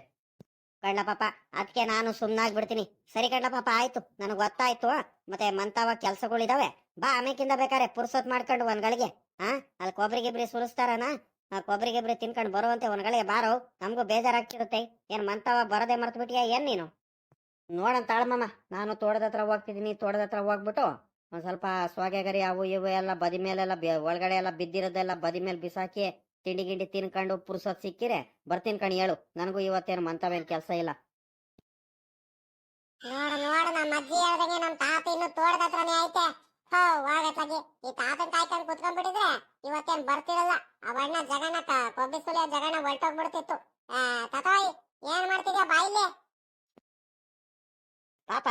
ಕಣ್ಣ ಪಾಪ ಅದಕ್ಕೆ ನಾನು ಸುಮ್ಮನಾಗ್ಬಿಡ್ತೀನಿ ಸರಿ ಕಣ್ಣ ಪಾಪ, ಆಯ್ತು. ನನಗೆ ಗೊತ್ತಾಯ್ತು ಮತ್ತೆ ಮಂತಾವ ಕೆಲ್ಸಗಳಿದಾವೆ. ಬಾ, ಆಮೇಕಿಂದ ಬೇಕಾರೆ ಪುರ್ಸೊತ್ ಮಾಡ್ಕೊಂಡು ಒಂದ್ಗಳಿಗೆ ಹಾ ಅಲ್ಲಿ ಕೊಬ್ಬರಿ ಗಿಬ್ರಿ ಸುರಿಸ್ತಾರನ? ಆ ಕೊಬ್ಬರಿ ಗಿಬ್ರಿ ತಿನ್ಕೊಂಡು ಬರುವಂತೆ ಒಂದ್ ಗಳಿಗೆ ಬಾರೋ. ನಮಗೂ ಬೇಜಾರಾಗ್ತಿರುತ್ತೆ. ಏನ್ ಮಂತಾವ ಬರದೆ ಮರ್ತು ಬಿಟ್ಟಿಯಾ ಏನ್ ನೀನು? ನೋಡಂತ ತಾಳಮ್ಮ ನಾನು ತೋಟದ ಹತ್ರ ಹೋಗ್ತಿದ್ದೀನಿ, ತೋಟದ ಹತ್ರ ಹೋಗ್ಬಿಟ್ಟು ಒಂದ್ ಸ್ವಲ್ಪ ಸ್ವಾಗೆಗರಿ ಅವು ಇವು ಎಲ್ಲ ಬದಿ ಮೇಲೆಲ್ಲ ಒಳಗಡೆ ಎಲ್ಲ ಬಿದ್ದಿರೋದೆಲ್ಲ ಬದಿ ಮೇಲೆ ಬಿಸಾಕಿ ತಿಂಡಿ ಗಿಂಡಿ ತಿನ್ಕೊಂಡು ಪುರ್ಸತ್ ಸಿಕ್ಕಿರೆ ಬರ್ತೀನಿ ಕಣಿ ಹೇಳು, ನನಗೂ ಇವತ್ತೇನು ಮಂತವೇನು ಕೆಲಸ ಇಲ್ಲ. ನೋಡು ನೋಡು ನಮ್ಮ ಅಜ್ಜಿ ಹೇಳ್ದಂಗೆ ನಮ್ಮ ತಾತ ಇನ್ನು ತೋಟದ ಹತ್ರನೇ ಐತೆ. ಹೋ ಹೋಗತ್ತಾಗಿ ಈ ತಾತನ್ ಕಾಯ್ಕೊಂಡು ಕುತ್ಕೊಂಡ್ಬಿಟ್ಟಿದ್ರೆ ಇವತ್ತೇನ್ ಬರ್ತಿರಲ್ಲ. ಅವಣ್ಣ ಜಗಣ್ಣ ಕ- ಕೊಬ್ಬರಿ ಸುಲಿಯ ಜಗಣ್ಣ ಹೊರಟೋಗ್ಬಿಡ್ತಿತ್ತು. ಏನ್ ಮಾಡ್ತಿದ್ಯಾ ಬಾಯಿಲೆ? ಪಾಪ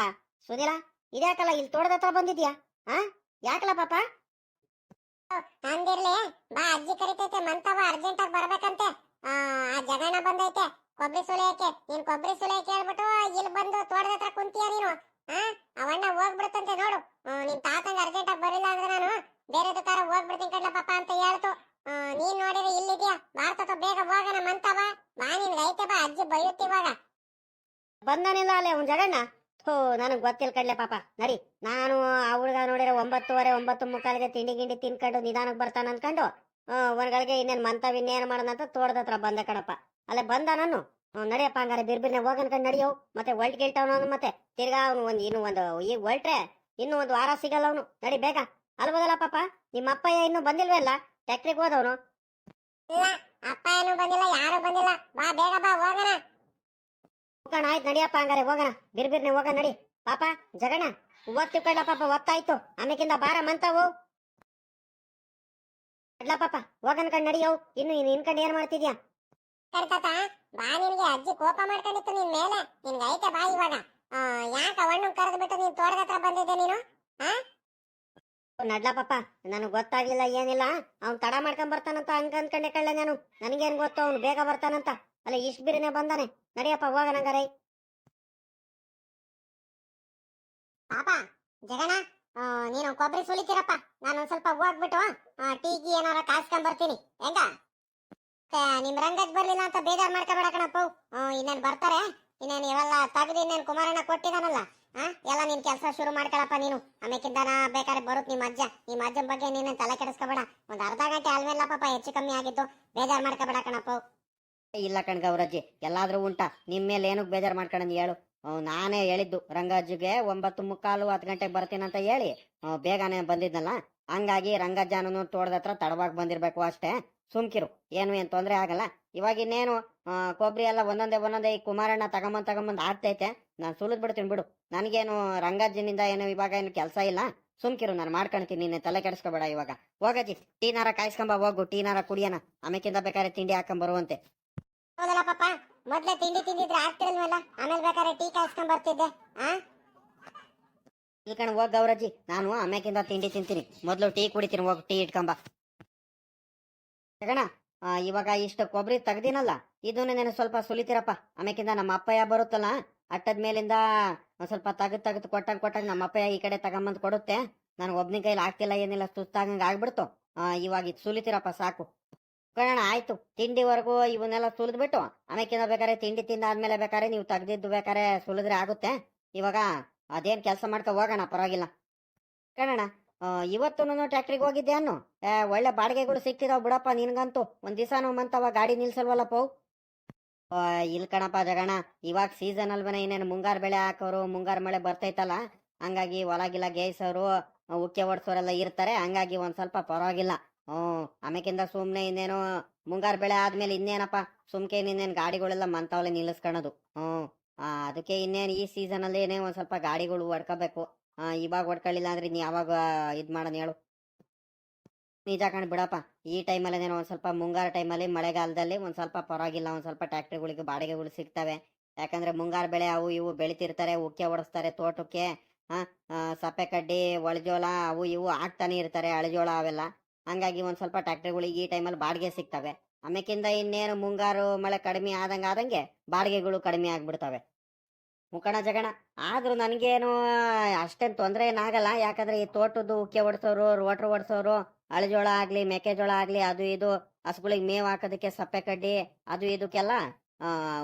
ಸುನಿಲ ಇದ್ಯಾಕಲ್ಲ ಇಲ್ಲಿ ತೋಟದ ಹತ್ರ ಬಂದಿದ್ಯಾ? ಹಾ ಯಾಕಲ್ಲ ಪಾಪ? ಅಂದಿರ್ಲಿ ಬಾ ಅಜ್ಜಿ ಕರಿತೈತೆ ಮಂತವ ಅರ್ಜೆಂಟ್ ಆಗಿ ಬರ್ಬೇಕಂತೆ. ಆ ಜಗಣ ಜಗಣ್ಣ ಬಂದೈತೆ. ಕೊಬ್ಬರಿ ಸುಲಿಯಕ್ಕೆ. ನೀನ್ ಕೊಬ್ಬರಿ ಸುಲಿಯಕ್ಕೆ ಕೇಳ್ಬಿಟ್ಟು ಇಲ್ಲಿ ಬಂದು ತೋಟದ ಹತ್ರ ಕುಂತೀಯ ನೀನು? ಆ? ಅವಣ್ಣ ಹೋಗ್ಬಿಡ್ತಂತೆ ನೋಡು. ನಿನ್ ತಾತಂಗ ಅರ್ಜೆಂಟ್ ಆಗಿ ಬರಿಲ್ಲ ಅಂದ್ರೆ ನಾನು ಬೇರೆ ದುಕಾರ ಹೋಗ್ಬಿಡ್ತೀನಿ ಕಡ್ಲ ಪಾಪ ಅಂತ ಹೇಳ್ತು. ನೀನ್ ನೋಡಿದ್ರೆ ಇಲ್ಲಿದ್ಯಾ? ಭಾರತ ಬೇಗ ಹೋಗೋಣ ಮಂತವ ಬಾ ನಿನ್ ಐತೆ ಬಾ ಅಜ್ಜಿ ಬೈಯುತ್ತಿವಾಗ ಬಂದನಿಲ್ಲ ಅಲ್ಲೇ ಅವನ್ ಜಗಣ್ಣ? ಥೋ ನನಗ್ ಗೊತ್ತಿಲ್ಲ ಕಡ್ಲೆ ಪಾಪ. ನರಿ ನಾನು ಆ ಹುಡುಗ ನೋಡಿದ್ರೆ ಒಂಬತ್ತುವರೆ, ಒಂಬತ್ತು ಮುಕ್ಕಾಲಿಗೆ ತಿಂಡಿ ಗಿಂಡಿ ತಿನ್ಕೊಂಡು ನಿಧಾನಕ್ಕೆ ಬರ್ತಾನ ಅನ್ಕೊಂಡು ಒಂದ್ಗಳಿಗೆ ಇನ್ನೇನ್ ಮಂತವ್ ಇನ್ನೇನ್ ಮಾಡೋಣ ಅಂತ ತೋಡದ ಹತ್ರ ಬಂದೆ ಕಣಪ್ಪ. ಅಲ್ಲೇ ಬಂದ ನಾನು ನಡಿಯಪ್ಪ ಹಂಗಾರೆ ಬಿರ್ಬಿರ್ನೆ ಹೋಗನ್ಕಂಡ್ ನಡಿಯೋ ಮತ್ತೆ ಒಲ್ಟ್ ಗಿಲ್ಟವನು ಮತ್ತೆ. ತಿರ್ಗಾ ಅವನು ಒಂದ್ ಇನ್ನು ಒಂದು ಈಗ ಹೊಲ್ಟ್ರೆ ಇನ್ನು ಒಂದು ವಾರ ಸಿಗಲ್ಲ ಅವನು. ನಡಿ ಬೇಗ. ಅಲ್ಬೋದಲ್ಲ ಪಾಪ. ನಿಮ್ಮ ಅಪ್ಪಯ್ಯ ಇನ್ನು ಬಂದಿಲ್ವಲ್ಲ ಟ್ಯಾಕ್ಟ್ರಿಗೆ ಹೋದವನು. ಅಪ್ಪ ಏನು ಬಂದಿಲ್ಲ, ಯಾರು ಬಂದಿಲ್ಲ. ಬಾ, ಬೇಗ ಬಾ, ಹೋಗೋಣ. ಹೋಗೋಣ ಆಯ್ತು ನಡಿಯಪ್ಪ ಹಂಗಾರೆ ಹೋಗೋಣ. ಬಿರ್ಬಿರ್ನೆ ಹೋಗ ನಡಿ. ಪಾಪ ಜಗಣ ಓದ್ತಿವ್ ಕಡ್ಲ ಪಾಪ ಒತ್ತಾಯ್ತು. ಆಮೇಕಿಂದ ಬಾರ ಮಂತಾವು. ಕಡ್ಲ ಪಾಪ ಹೋಗನ್ ಕಂಡ್ ನಡಿಯವು ಇನ್ನು ಇನ್ನು ಇನ್ಕಂಡ್ ಏನ್ ಮಾಡ್ತಿದ್ಯಾ? ಕರ್ತಾತ ಬಾ ನಿನ್ಗೆ ಅಜ್ಜಿ ಕೋಪ ಮಾಡ್ಕೊಂಡಿತ್ತು ನಿನ್ ಮೇಲೆ. ನಿನ್ಗೆ ಐತೆ ಬಾ ಇವಾಗ. ಆ, ಯಾಕ ಅವಣ್ಣು ಕರೆದು ಬಿಟ್ಟು ನೀನ್ ತೋಟದ ಹತ್ರ ಬಂದಿದ್ದೆ ನೀನು? ನಡ್ಲ ಪಾಪ ನನಗ್ ಗೊತ್ತಾಗ್ಲಿಲ್ಲ ಏನಿಲ್ಲ. ಅವ್ನ್ ತಡ ಮಾಡ್ಕೊಂಡ್ ಬರ್ತಾನಂತ ಹಂಗ ಅನ್ಕಂಡೆ ಕಳ್ಳೆ ನಾನು. ನನಗೇನ್ ಗೊತ್ತು ಅವ್ನು ಬೇಗ ಬರ್ತಾನಂತ. ಅಲ್ಲ ಇಷ್ಟ ಬಿರಿನೇ ಬಂದಾನೆ. ನಡಿಯಪ್ಪ ಹೋಗಣಂಗಾರೆ ಪಾಪ ಜಗಣ ನೀನು ಕೊಬ್ಬರಿ ಸುಲಿತೀರಪ್ಪ. ನಾನು ಒಂದ್ ಸ್ವಲ್ಪ ಹೋಗ್ಬಿಟ್ಟು ಟೀಗಿ ಏನಾರ ಕಾಸ್ಕೊಂಡ್ ಬರ್ತೀನಿ. ಹೆಂಗ? ನಿಮ್ ರಂಗಜ್ ಬರ್ಲಿಲ್ಲ ಅಂತ ಬೇಜಾರ್ ಮಾಡ್ಕೋಬೇಡ ಕಣಪ್ಪ ಇನ್ನೇನ್ ಬರ್ತಾರೆ? ಇನ್ನೇನ್ ಇವೆಲ್ಲ ತಗದು ಇನ್ನೇನ್ ಕುಮಾರಣ್ಣ ಕೊಟ್ಟಿದಾನಲ್ಲ ಎಲ್ಲ ನಿನ್ ಕೆಲಸ ಶುರು ಮಾಡ್ಕೊಳಪ್ಪ ನೀನು. ಆಮೇಕಿಂದಾನ ಬೇಕಾದ್ರೆ ಬರುತ್ ನಿಮ್ಮ ಅಜ್ಜ. ನಿಮ್ಮ ಅಜ್ಜನ್ ಬಗ್ಗೆ ನೀನೇನ್ ತಲೆ ಕೆಡಿಸ್ಕೋಬೇಡ. ಒಂದ್ ಅರ್ಧ ಗಂಟೆ ಆಲ್ಮೇಲಪ್ಪ ಹೆಚ್ಚು ಕಮ್ಮಿ ಆಗಿದ್ದು ಬೇಜಾರ್ ಮಾಡ್ಕೋಬೇಡ ಕಣಪ್ಪ ಇಲ್ಲ ಕಣ್ ಗೌರಜ್ಜಿ, ಎಲ್ಲಾದ್ರೂ ಉಂಟಾ. ನಿಮ್ಮ ಮೇಲೆ ಏನಕ್ಕೆ ಬೇಜಾರು ಮಾಡ್ಕೊಂಡ್ ಹೇಳು. ನಾನೇ ಹೇಳಿದ್ದು. ರಂಗಜ್ಜಿಗೆ ಒಂಬತ್ತು ಮುಕ್ಕಾಲು ಹತ್ತು ಗಂಟೆಗೆ ಬರ್ತೀನಂತ ಹೇಳಿ. ಬೇಗನೆ ಬಂದಿದ್ನಲ್ಲ. ಹಂಗಾಗಿ ರಂಗಜ್ಜಾನು ತೋಟದ ಹತ್ರ ತಡವಾಗಿ ಬಂದಿರ್ಬೇಕು ಅಷ್ಟೇ. ಸುಮ್ಕಿರು, ಏನು ಏನ್ ತೊಂದರೆ ಆಗಲ್ಲ. ಇವಾಗ ಇನ್ನೇನು ಕೊಬ್ಬರಿ ಎಲ್ಲ ಒಂದೊಂದೇ ಒಂದೊಂದೇ ಈ ಕುಮಾರಣ್ಣ ತಗೊಂಬಂದ್ ತಗೊಂಬಂದ್ ಆಗ್ತೈತೆ. ನಾನು ಸುಲಿದ್ ಬಿಡ್ತೀನಿ ಬಿಡು. ನನಗೇನು ರಂಗಜ್ಜಿನಿಂದ ಏನು ಇವಾಗ ಏನು ಕೆಲಸ ಇಲ್ಲ. ಸುಮ್ಕಿರು, ನಾನು ಮಾಡ್ಕೊಳ್ತೀನಿ. ನೀನೆ ತಲೆ ಕೆಡಿಸ್ಕೊಬೇಡ ಇವಾಗ. ಹೋಗಜ್ಜಿ ಟೀನಾರ ಕಾಯಿಸ್ಕೊಂಬ, ಹೋಗು. ಟೀನಾರ ಕುಡಿಯೋಣ. ಆಮೇಕಿಂದ ಬೇಕಾದ್ರೆ ತಿಂಡಿ ಹಾಕೊಂಡ್ ಬರುವಂತೆ. ಹೌದಲ್ಲ ಪಾಪ? ಮೊದ್ಲ ತಿಂಡಿ ತಿಂದಿದ್ರೆ ಆಗ್ತಿರಲ್ವಲ್ಲ? ಆಮೇಲೆ ಬೇಕಾದ್ರೆ ಟೀ ಕಾಯಿಸ್ಕೊಂಡ್ ಬರ್ತಿದ್ದೆ. ಆ? ಹೋಗ್ ಗೌರಜ್ಜಿ. ನಾನು ಆಮ್ಯಾಕಿಂದ ತಿಂಡಿ ತಿಂತೀನಿ. ಮೊದಲು ಟೀ ಕುಡಿತೀನಿ, ಹೋಗಿ ಟೀ ಇಟ್ಕೊಂಬ. ಇವಾಗ ಇಷ್ಟು ಕೊಬ್ಬರಿ ತೆಗ್ದಿನಲ್ಲ, ಇದನ್ನ ನೀನು ಸ್ವಲ್ಪ ಸುಲಿತೀರಪ್ಪ. ಆಮ್ಯಾಕಿಂದ ನಮ್ಮ ಅಪ್ಪಯ್ಯ ಬರುತ್ತಲ್ಲ, ಅಟ್ಟದ ಮೇಲಿಂದ ಸ್ವಲ್ಪ ತಗದ್ ತಗದ್ ಕೊಟ್ಟಂಗ್ ಕೊಟ್ಟಂಗ್ ನಮ್ಮ ಅಪ್ಪಯ್ಯ ಈ ಕಡೆ ತಗೊಂಬಂದ್ ಕೊಡುತ್ತೆ. ನಾನು ಒಬ್ನ ಕೈಲಿ ಆಗ್ತಿಲ್ಲ, ಏನಿಲ್ಲ, ಸುಸ್ತಾಗಂಗ್ ಆಗ್ಬಿಡ್ತು. ಇವಾಗ ಇದು ಸುಲಿತೀರಪ್ಪ, ಸಾಕು. ಕಣ ಆಯ್ತು. ತಿಂಡಿವರೆಗೂ ಇವನ್ನೆಲ್ಲ ಸುಲಿದ್ಬಿಟ್ಟು ಆಮೇಕಿನ ಬೇಕಾದ್ರೆ ತಿಂಡಿ ತಿಂದಾದ್ಮೇಲೆ ಬೇಕಾದ್ರೆ ನೀವು ತೆಗ್ದಿದ್ದು ಬೇಕಾದ್ರೆ ಸುಲಿದ್ರೆ ಆಗುತ್ತೆ. ಇವಾಗ ಅದೇನ್ ಕೆಲಸ ಮಾಡ್ಕೊ ಹೋಗೋಣ, ಪರವಾಗಿಲ್ಲ. ಕಣಣ್ಣ ಇವತ್ತು ಟ್ಯಾಕ್ಟ್ರಿಗೆ ಹೋಗಿದ್ದೆ ಅನ್ನು? ಒಳ್ಳೆ ಬಾಡಿಗೆಗಳು ಸಿಕ್ತಿದಾವ್ ಬಿಡಪ್ಪ ನಿನ್ಗಂತೂ. ಒಂದ್ ದಿವಸನೂ ಮಂತವ ಗಾಡಿ ನಿಲ್ಸಲ್ವಲ್ಲ ಪೌ. ಇಲ್ ಕಣಪ್ಪ ಜಗಣ, ಇವಾಗ ಸೀಸನ್ ಅಲ್ವನ ಇನ್ನೇನು ಮುಂಗಾರು ಬೆಳೆ ಹಾಕೋರು, ಮುಂಗಾರು ಮಳೆ ಬರ್ತೈತಲ್ಲ, ಹಂಗಾಗಿ ಹೊಲಗಿಲ್ಲ ಗೇಯ್ಸೋರು, ಉಕ್ಕೆ ಓಡಿಸೋರೆಲ್ಲ ಇರ್ತಾರೆ, ಹಂಗಾಗಿ ಒಂದ್ ಸ್ವಲ್ಪ ಪರವಾಗಿಲ್ಲ. ಹ್ಮ್ ಆಮೇಕಿಂದ ಸುಮ್ಮನೆ ಇನ್ನೇನು ಮುಂಗಾರು ಬೆಳೆ ಆದ್ಮೇಲೆ ಇನ್ನೇನಪ್ಪ, ಸುಮ್ಕೆ ಇನ್ನೇನು ಗಾಡಿಗಳೆಲ್ಲ ಮಂತಾವಲೆ ನಿಲ್ಲಿಸ್ಕೊಳೋದು ಹ್ಞೂ. ಅದಕ್ಕೆ ಇನ್ನೇನು ಈ ಸೀಸನಲ್ಲಿ ಏನೇ ಒಂದು ಸ್ವಲ್ಪ ಗಾಡಿಗಳು ಹೊಡ್ಕೋಬೇಕು. ಇವಾಗ ಹೊಡ್ಕೊಳ್ಳಿಲ್ಲ ಅಂದ್ರೆ ನೀ ಯಾವಾಗ ಇದ್ ಮಾಡೋಣ ಹೇಳು. ನಿಜ ಕಣ್ ಬಿಡಪ್ಪ, ಈ ಟೈಮಲ್ಲಿ ಏನೋ ಒಂದು ಸ್ವಲ್ಪ ಮುಂಗಾರು ಟೈಮಲ್ಲಿ ಮಳೆಗಾಲದಲ್ಲಿ ಒಂದು ಸ್ವಲ್ಪ ಪರವಾಗಿಲ್ಲ, ಒಂದು ಸ್ವಲ್ಪ ಟ್ಯಾಕ್ಟ್ರಿಗಳಿಗೆ ಬಾಡಿಗೆಗಳು ಸಿಗ್ತವೆ. ಯಾಕಂದ್ರೆ ಮುಂಗಾರು ಬೆಳೆ ಅವು ಇವು ಬೆಳಿತಿರ್ತಾರೆ, ಉಕ್ಕೆ ಹೊಡಿಸ್ತಾರೆ ತೋಟಕ್ಕೆ. ಹಾಂ ಸಪ್ಪೆ ಕಡ್ಡಿ, ಒಳಜೋಳ ಅವು ಇವು ಹಾಕ್ತಾನೆ ಇರ್ತಾರೆ, ಅಳಜೋಳ ಅವೆಲ್ಲ. ಹಂಗಾಗಿ ಒಂದ್ ಸ್ವಲ್ಪ ಟ್ರ್ಯಾಕ್ಟರ್ಗಳಿಗೆ ಈ ಟೈಮಲ್ಲಿ ಬಾಡಿಗೆ ಸಿಗ್ತವೆ. ಆಮೇಕಿಂದ ಇನ್ನೇನು ಮುಂಗಾರು ಮಳೆ ಕಡಿಮೆ ಆದಂಗ ಆದಂಗೆ ಬಾಡಿಗೆಗಳು ಕಡಿಮೆ ಆಗ್ಬಿಡ್ತವೆ. ಮುಖಣ ಜಗಣ, ಆದ್ರೂ ನನಗೇನು ಅಷ್ಟೇನು ತೊಂದರೆ ಏನಾಗಲ್ಲ ಯಾಕಂದ್ರೆ ಈ ತೋಟದ್ದು ಉಕ್ಕೆ ಹೊಡ್ಸೋರು ರೋಟ್ರ್ ಹೊಡ್ಸೋರು ಅಳಜೋಳ ಆಗ್ಲಿ ಮೆಕ್ಕೆಜೋಳ ಆಗ್ಲಿ, ಅದು ಇದು ಹಸುಗಳಿಗೆ ಮೇವು ಹಾಕೋದಕ್ಕೆ ಸಪ್ಪೆ ಕಡ್ಡಿ, ಅದು ಇದಕ್ಕೆಲ್ಲ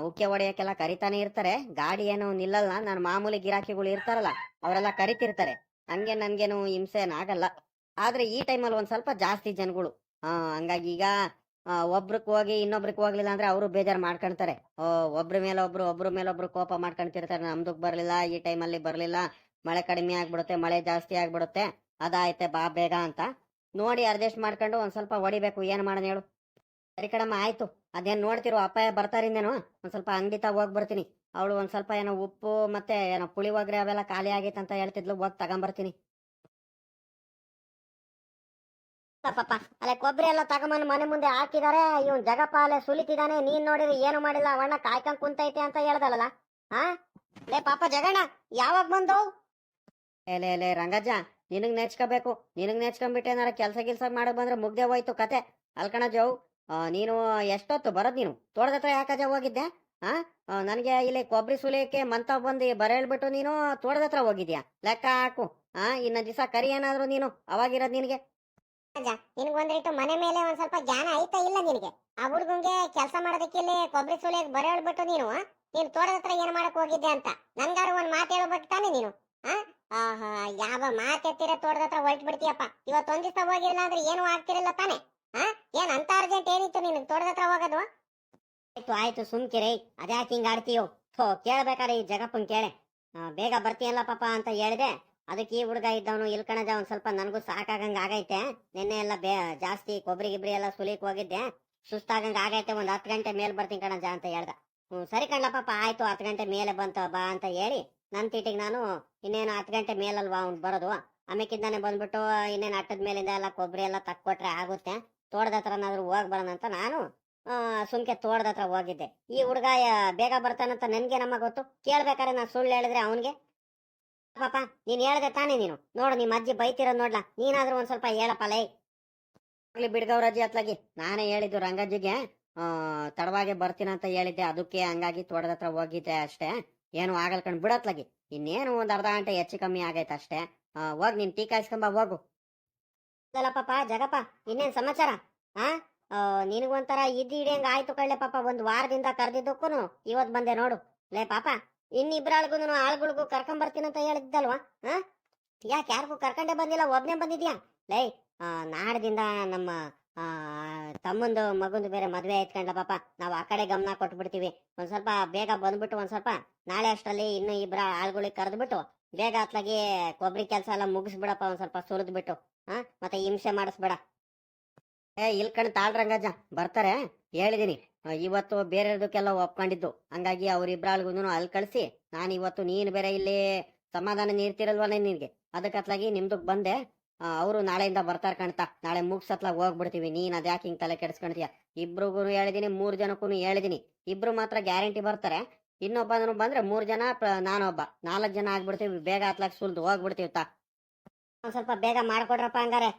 ಉಕ್ಕೆ ಹೊಡೆಯಕ್ಕೆಲ್ಲ ಕರಿತಾನೆ ಇರ್ತಾರೆ. ಗಾಡಿ ಏನು ನಿಲ್ಲಲ್ಲ. ನಾನು ಮಾಮೂಲಿ ಗಿರಾಕಿಗಳು ಇರ್ತಾರಲ್ಲ, ಅವರೆಲ್ಲ ಕರಿತಿರ್ತಾರೆ. ಹಂಗೆ ನನ್ಗೇನು ಹಿಂಸೆ ಏನಾಗಲ್ಲ ಆದ್ರೆ ಈ ಟೈಮಲ್ಲಿ ಒಂದ್ ಸ್ವಲ್ಪ ಜಾಸ್ತಿ ಜನಗಳು. ಹಂಗಾಗಿ ಈಗ ಒಬ್ರಕ್ ಹೋಗಿ ಇನ್ನೊಬ್ರಿಗೆ ಹೋಗ್ಲಿಲ್ಲ ಅಂದ್ರೆ ಅವರು ಬೇಜಾರ್ ಮಾಡ್ಕೊಂತಾರೆ ಓ, ಒಬ್ರ ಮೇಲೆ ಒಬ್ರು, ಒಬ್ರ ಮೇಲೆ ಒಬ್ರು ಕೋಪ ಮಾಡ್ಕೊಂತಿರ್ತಾರೆ ನಮ್ದಕ್ ಬರ್ಲಿಲ್ಲ, ಈ ಟೈಮಲ್ಲಿ ಬರ್ಲಿಲ್ಲ. ಮಳೆ ಕಡಿಮೆ ಆಗ್ಬಿಡುತ್ತೆ, ಮಳೆ ಜಾಸ್ತಿ ಆಗ್ಬಿಡುತ್ತೆ. ಅದಾಯ್ತೆ, ಬಾ, ಬೇಗ ಅಂತ. ನೋಡಿ, ಅಡ್ಜಸ್ಟ್ ಮಾಡ್ಕೊಂಡು ಒಂದ್ ಸ್ವಲ್ಪ ಹೊಡಿಬೇಕು. ಏನ್ ಮಾಡೋಣ ಹೇಳು? ಸರಿ ಕಡಮ್ಮ ಆಯ್ತು. ಅದೇನ್ ನೋಡ್ತಿರೋ, ಅಪ್ಪಾಯ ಬರ್ತಾರಿಂದೇನು ಒಂದ್ ಸ್ವಲ್ಪ ಅಂಗಡಿ ಹೋಗ್ ಬರ್ತೀನಿ. ಅವಳು ಒಂದ್ ಸ್ವಲ್ಪ ಏನೋ ಉಪ್ಪು ಮತ್ತೆ ಏನೋ ಪುಳಿಯೋಗರೆ ಅವೆಲ್ಲ ಖಾಲಿ ಆಗೈತೆ ಅಂತ ಹೇಳ್ತಿದ್ಲು, ಹೋಗಿ ತಗೊಂಬರ್ತೀನಿ. ಪಾಪ ಅಲ್ಲೇ ಕೊಬ್ಬರಿ ಎಲ್ಲ ತಗೊಂಬಂದು ಮನೆ ಮುಂದೆ ಹಾಕಿದಾರೆ ಇವನ್ ಜಗಪ್ಪ ಅಲ್ಲೇ ಸುಲಿತಿದಾನೆ ನೀನ್ ನೋಡಿದ್ರೆ ಏನು ಮಾಡಿಲ್ಲ ಅವಣ್ಣ ಕಾಯ್ಕೊಂಡ್ ಕುಂತೈತೆ ಅಂತ ಹೇಳ್ದಲ್ಲ ಹಾ ಲೇ ಪಾಪ ಜಗಣ್ಣ ಯಾವಾಗ ಬಂದು? ಲೇ ಲೇ ರಂಗಜ್ಜ ನಿನಗ್ ನೆಚ್ಕೋಬೇಕು. ನಿನಗ್ ನೆಚ್ಕೊಂಡ್ಬಿಟ್ಟೆ ಏನಾರ ಕೆಲ್ಸ ಗಿಲ್ಸ ಮಾಡಕ್ ಬಂದ್ರೆ ಮುಗ್ದೆ ಹೋಯ್ತು ಕತೆ. ಅಲ್ಕಣ ಆ, ನೀನು ಎಷ್ಟೊತ್ತು ಬರೋದ್ ನೀನು? ತೋಟದ ಹತ್ರ ಯಾಕಜ ಹೋಗಿದ್ದೆ? ಹಾ ನನಗೆ ಇಲ್ಲಿ ಕೊಬ್ಬರಿ ಸುಲಿಯಕ್ಕೆ ಮಂತ ಬಂದು ಬರೇಳ್ಬಿಟ್ಟು ನೀನು ತೋಟದ ಹತ್ರ ಹೋಗಿದ್ಯಾ? ಲೆಕ್ಕ ಹಾಕು. ಹಾ ಇನ್ನೊಂದ್ ದಿವಸ ಕರಿ ಏನಾದ್ರು ನೀನು ಅವಾಗಿರೋದ್ ನಿನಗೆ. ನಿನ್ಗೆ ಒಂದಿಟ್ಟು ಮನೆ ಮೇಲೆ ಒಂದ್ ಸ್ವಲ್ಪ ಜ್ಞಾನ ಐತಾ ಇಲ್ಲ ನಿನಗೆ? ಆ ಹುಡ್ಗಂಗೆ ಕೆಲಸ ಮಾಡೋದಕ್ಕೆ ಇಲ್ಲಿ ಕೊಬ್ಬರಿ ಸುಲಿಯಕ್ ಬರ ಹೇಳ್ಬಿಟ್ಟು ನೀನು ನೀನ್ ತೋಟದ ಹತ್ರ ಏನ್ ಮಾಡಕ್ ಹೋಗಿದ್ದೆ ಅಂತ? ನನ್ಗಾರು ಒಂದ್ ಮಾತು ಹೇಳ್ಬೇಕು ತಾನೆ ನೀನು ಆಹಾ, ಯಾವ ಮಾತೆತ್ತಿರ ತೋಟದ ಹತ್ರ ಹೊರಟು ಬಿಡ್ತೀಯಪ್ಪ? ಇವತ್ತೊಂದ್ ದಿವಸ ಹೋಗಿಲ್ಲ ಅಂದ್ರೆ ಏನು ಆಗ್ತಿರಲ್ಲ ತಾನೆ, ಆ? ಏನ್ ಅಂತ ಅರ್ಜೆಂಟ್ ಏನಿತ್ತು ನಿನಗೆ ತೋಟದ ಹತ್ರ ಹೋಗೋದು? ಆಯ್ತು ಆಯ್ತು ಸುಮ್ಕಿರಿ ಅದ್ಯಾಕೆ ಹಿಂಗ್ ಆಡ್ತೀಯೋ? ಥೋ ಕೇಳ್ಬೇಕಾರೆ ಈ ಜಗಪ್ಪನ್ ಕೇಳೆ. ಬೇಗ ಬರ್ತೀಯಲ್ಲ ಪಾಪ ಅಂತ ಹೇಳಿದೆ. ಅದಕ್ಕೆ ಈ ಹುಡುಗ ಇದ್ದವನು ಇಲ್ಕಣಜ ಒಂದ್ ಸ್ವಲ್ಪ ನನಗೂ ಸಾಕಾಗಂಗೆ ಆಗೈತೆ. ನಿನ್ನೆ ಎಲ್ಲ ಬೇ, ಜಾಸ್ತಿ ಕೊಬ್ಬರಿ ಗಿಬ್ರಿ ಎಲ್ಲ ಸುಲಿಕ್ ಹೋಗಿದ್ದೆ. ಸುಸ್ತಾಗಂಗ ಆಗೈತೆ, ಒಂದು ಹತ್ತು ಗಂಟೆ ಮೇಲೆ ಬರ್ತೀನಿ ಕಣಜ ಅಂತ ಹೇಳ್ದ. ಹ್ಞೂ ಸರಿ ಕಣ್ಣ ಪಾಪ ಆಯ್ತು, ಹತ್ತು ಗಂಟೆ ಮೇಲೆ ಬಂತ, ಬಾ ಅಂತ ಹೇಳಿ ನನ್ನ ತೀಟಿಗೆ ನಾನು ಇನ್ನೇನು ಹತ್ತು ಗಂಟೆ ಮೇಲಲ್ವಾ ಅವ್ನು ಬರೋದು? ಆಮೇಕಿಂದಾನೆ ಬಂದ್ಬಿಟ್ಟು ಇನ್ನೇನು ಅಟ್ಟದ ಮೇಲಿಂದ ಎಲ್ಲ ಕೊಬ್ಬರಿ ಎಲ್ಲ ತಕ್ಕೊಟ್ರೆ ಆಗುತ್ತೆ. ತೋಟದ ಹತ್ರನಾದ್ರೂ ಹೋಗಿ ಅಂತ ನಾನು ಸುಮ್ಕೆ ತೋಟದ ಹತ್ರ ಹೋಗಿದ್ದೆ. ಈ ಹುಡುಗ ಬೇಗ ಬರ್ತಾನಂತ ನನ್ಗೆ ನಮ್ಮ ಗೊತ್ತು? ಕೇಳ್ಬೇಕಾದ್ರೆ ನಾನು ಸುಳ್ಳು ಹೇಳಿದ್ರೆ ಅವನ್ಗೆ? ಪಾಪ, ನೀನ್ ಹೇಳ್ದೆ ತಾನೇ ನೀನು. ನೋಡು ನಿಮ್ಮ ಅಜ್ಜಿ ಬೈತಿರೋದ್ ನೋಡ್ಲಾ? ನೀನಾದ್ರೂ ಒಂದ್ ಸ್ವಲ್ಪ ಹೇಳಪ್ಪ, ಲೈ. ಬಿಡ್ಗವ್ರಜ್ಜಿ ಅತ್ಲಾಗಿ. ನಾನೇ ಹೇಳಿದ್ದು ರಂಗಜ್ಜಿಗೆ ತಡವಾಗಿ ಬರ್ತೀನಿ ಬರ್ತೀನಂತ ಹೇಳಿದ್ದೆ. ಅದಕ್ಕೆ ಹಂಗಾಗಿ ತೋಟದ ಹತ್ರ ಹೋಗಿದ್ದೆ ಅಷ್ಟೇ. ಏನು ಆಗಲ್ ಕಣ್ ಬಿಡತ್ಲಾಗಿ ಇನ್ನೇನು ಒಂದ್ ಅರ್ಧ ಗಂಟೆ ಹೆಚ್ಚು ಕಮ್ಮಿ ಆಗೈತೆ ಅಷ್ಟೇ. ಹೋಗ್, ನೀನ್ ಟೀ ಕಾಯಿಸ್ಕೊಂಬ, ಹೋಗು. ಪಾಪ, ಜಗಪ್ಪ, ಇನ್ನೇನ್ ಸಮಾಚಾರ? ಆ? ನಿನಗೊಂಥರ ಇದ್ದಿ ಹಿಡಿಯಂಗ ಆಯ್ತು ಕಳ್ಳೆ, ಪಾಪ, ಒಂದ್ ವಾರದಿಂದ ಕರೆದಿದ್ದಕ್ಕೂ ಇವತ್ ಬಂದೆ ನೋಡು. ಲೇ, ಪಾಪ. ಇನ್ನಿಬ್ರಾಳ್ಗು ಆಳ್ಗಳಿಗೂ ಕರ್ಕೊಂಡ್ ಅಂತ ಹೇಳಿದ್ದಲ್ವಾ? ಹಾ? ಯಾಕೆ ಯಾರಿಗೂ ಕರ್ಕೊಂಡೇ ಬಂದಿಲ್ಲ, ಒಬ್ನೇ ಬಂದಿದ್ಯಾ? ಲೈ ನಾಡ್ದಿಂದ ನಮ್ಮ ತಮ್ಮಂದು ಮಗಂದು ಬೇರೆ ಮದ್ವೆ ಆಯ್ತ್ಕೊಂಡ್ಲ ಪಾಪ. ನಾವು ಆ ಕಡೆ ಗಮನ ಕೊಟ್ಬಿಡ್ತೀವಿ. ಒಂದ್ ಸ್ವಲ್ಪ ಬೇಗ ಬಂದ್ಬಿಟ್ಟು ಒಂದ್ ಸ್ವಲ್ಪ ನಾಳೆ ಅಷ್ಟರಲ್ಲಿ ಇನ್ನು ಇಬ್ರ ಆಳ್ಗಳಿಗೆ ಕರೆದ್ಬಿಟ್ಟು ಬೇಗ ಅತ್ಲಾಗಿ ಕೊಬ್ಬರಿ ಕೆಲಸ ಎಲ್ಲ ಮುಗಿಸ್ಬಿಡಪ್ಪ, ಒಂದ್ ಸ್ವಲ್ಪ ಸುರಿದ್ಬಿಟ್ಟು. ಹಾ? ಮತ್ತೆ ಹಿಂಸೆ ಮಾಡಿಸ್ಬೇಡ. ಏ, ಇಲ್ಕಣ್ ತಾಳ್ರಂಗಜ್ಜ, ಬರ್ತಾರೆ, ಹೇಳಿದೀನಿ. ಇವತ್ತು ಬೇರೆದಕ್ಕೆಲ್ಲ ಒಪ್ಕೊಂಡಿದ್ದು. ಹಂಗಾಗಿ ಅವ್ರಿಬ್ರಾಳ್ಗುನು ಅಲ್ಲಿ ಕಳಿಸಿ, ನಾನು ಇವತ್ತು ನೀನು ಬೇರೆ ಇಲ್ಲಿ ಸಮಾಧಾನ ನೀರ್ತಿರಲ್ವ ನಿನ್ಗೆ? ಅದಕ್ಕತ್ಲಾಗಿ ನಿಮ್ದಕ್ ಬಂದೆ. ಅವರು ನಾಳೆಯಿಂದ ಬರ್ತಾರ ಕಣ್ತಾ. ನಾಳೆ ಮುಗ್ಸತ್ಲಾಗ ಹೋಗ್ಬಿಡ್ತೀವಿ. ನೀನ್ ಅದ್ಯಾಕೆ ಹಿಂಗ್ ತಲೆ ಕೆಡಿಸ್ಕೊಂತೀಯ ಇಬ್ರಿಗೂ ಹೇಳಿದೀನಿ, ಮೂರ್ ಜನಕ್ಕೂ ಹೇಳಿದೀನಿ. ಇಬ್ರು ಮಾತ್ರ ಗ್ಯಾರಂಟಿ ಬರ್ತಾರೆ. ಇನ್ನೊಬ್ಬ ಬಂದ್ರೆ ಮೂರ್ ಜನ ನಾನೊಬ್ಬ. ನಾಲ್ಕು ಜನ ಆಗ್ಬಿಡ್ತೀವಿ. ಬೇಗ ಹತ್ಲಾಕ್ ಸುಲ್ದು ಹೋಗ್ಬಿಡ್ತೀವಿ ತಾ. ಒಂದ್ ಸ್ವಲ್ಪ ಬೇಗ ಮಾಡ್ಕೊಡ್ರಪ್ಪ ಹಂಗಾರೆ.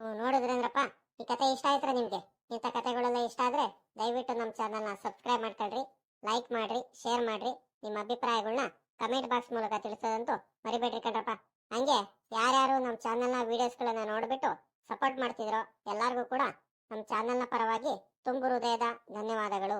ನೋಡಿದ್ರೆ ನೋಡಿದ್ರೇನ್ರಪ್ಪ ಈ ಕತೆ ಇಷ್ಟ ಆಯ್ತ್ರ ನಿಮ್ಗೆ? ಇಂಥ ಕತೆಗಳೆಲ್ಲ ಇಷ್ಟ ಆದ್ರೆ ದಯವಿಟ್ಟು ನಮ್ಮ ಚಾನಲ್ನ ಸಬ್ಸ್ಕ್ರೈಬ್ ಮಾಡ್ಕೊಳ್ರಿ ಲೈಕ್ ಮಾಡ್ರಿ ಶೇರ್ ಮಾಡ್ರಿ. ನಿಮ್ಮ ಅಭಿಪ್ರಾಯಗಳನ್ನ ಕಮೆಂಟ್ ಬಾಕ್ಸ್ ಮೂಲಕ ತಿಳಿಸೋದಂತೂ ಮರಿಬೇಡ್ರಿ ಕಣ್ರಪ್ಪ. ಹಂಗೆ ಯಾರ್ಯಾರು ನಮ್ಮ ಚಾನಲ್ನ ವೀಡಿಯೋಸ್ಗಳನ್ನ ನೋಡ್ಬಿಟ್ಟು ಸಪೋರ್ಟ್ ಮಾಡ್ತಿದ್ರೋ ಎಲ್ಲಾರ್ಗೂ ಕೂಡ ನಮ್ಮ ಚಾನಲ್ನ ಪರವಾಗಿ ತುಂಬು ಹೃದಯದ ಧನ್ಯವಾದಗಳು.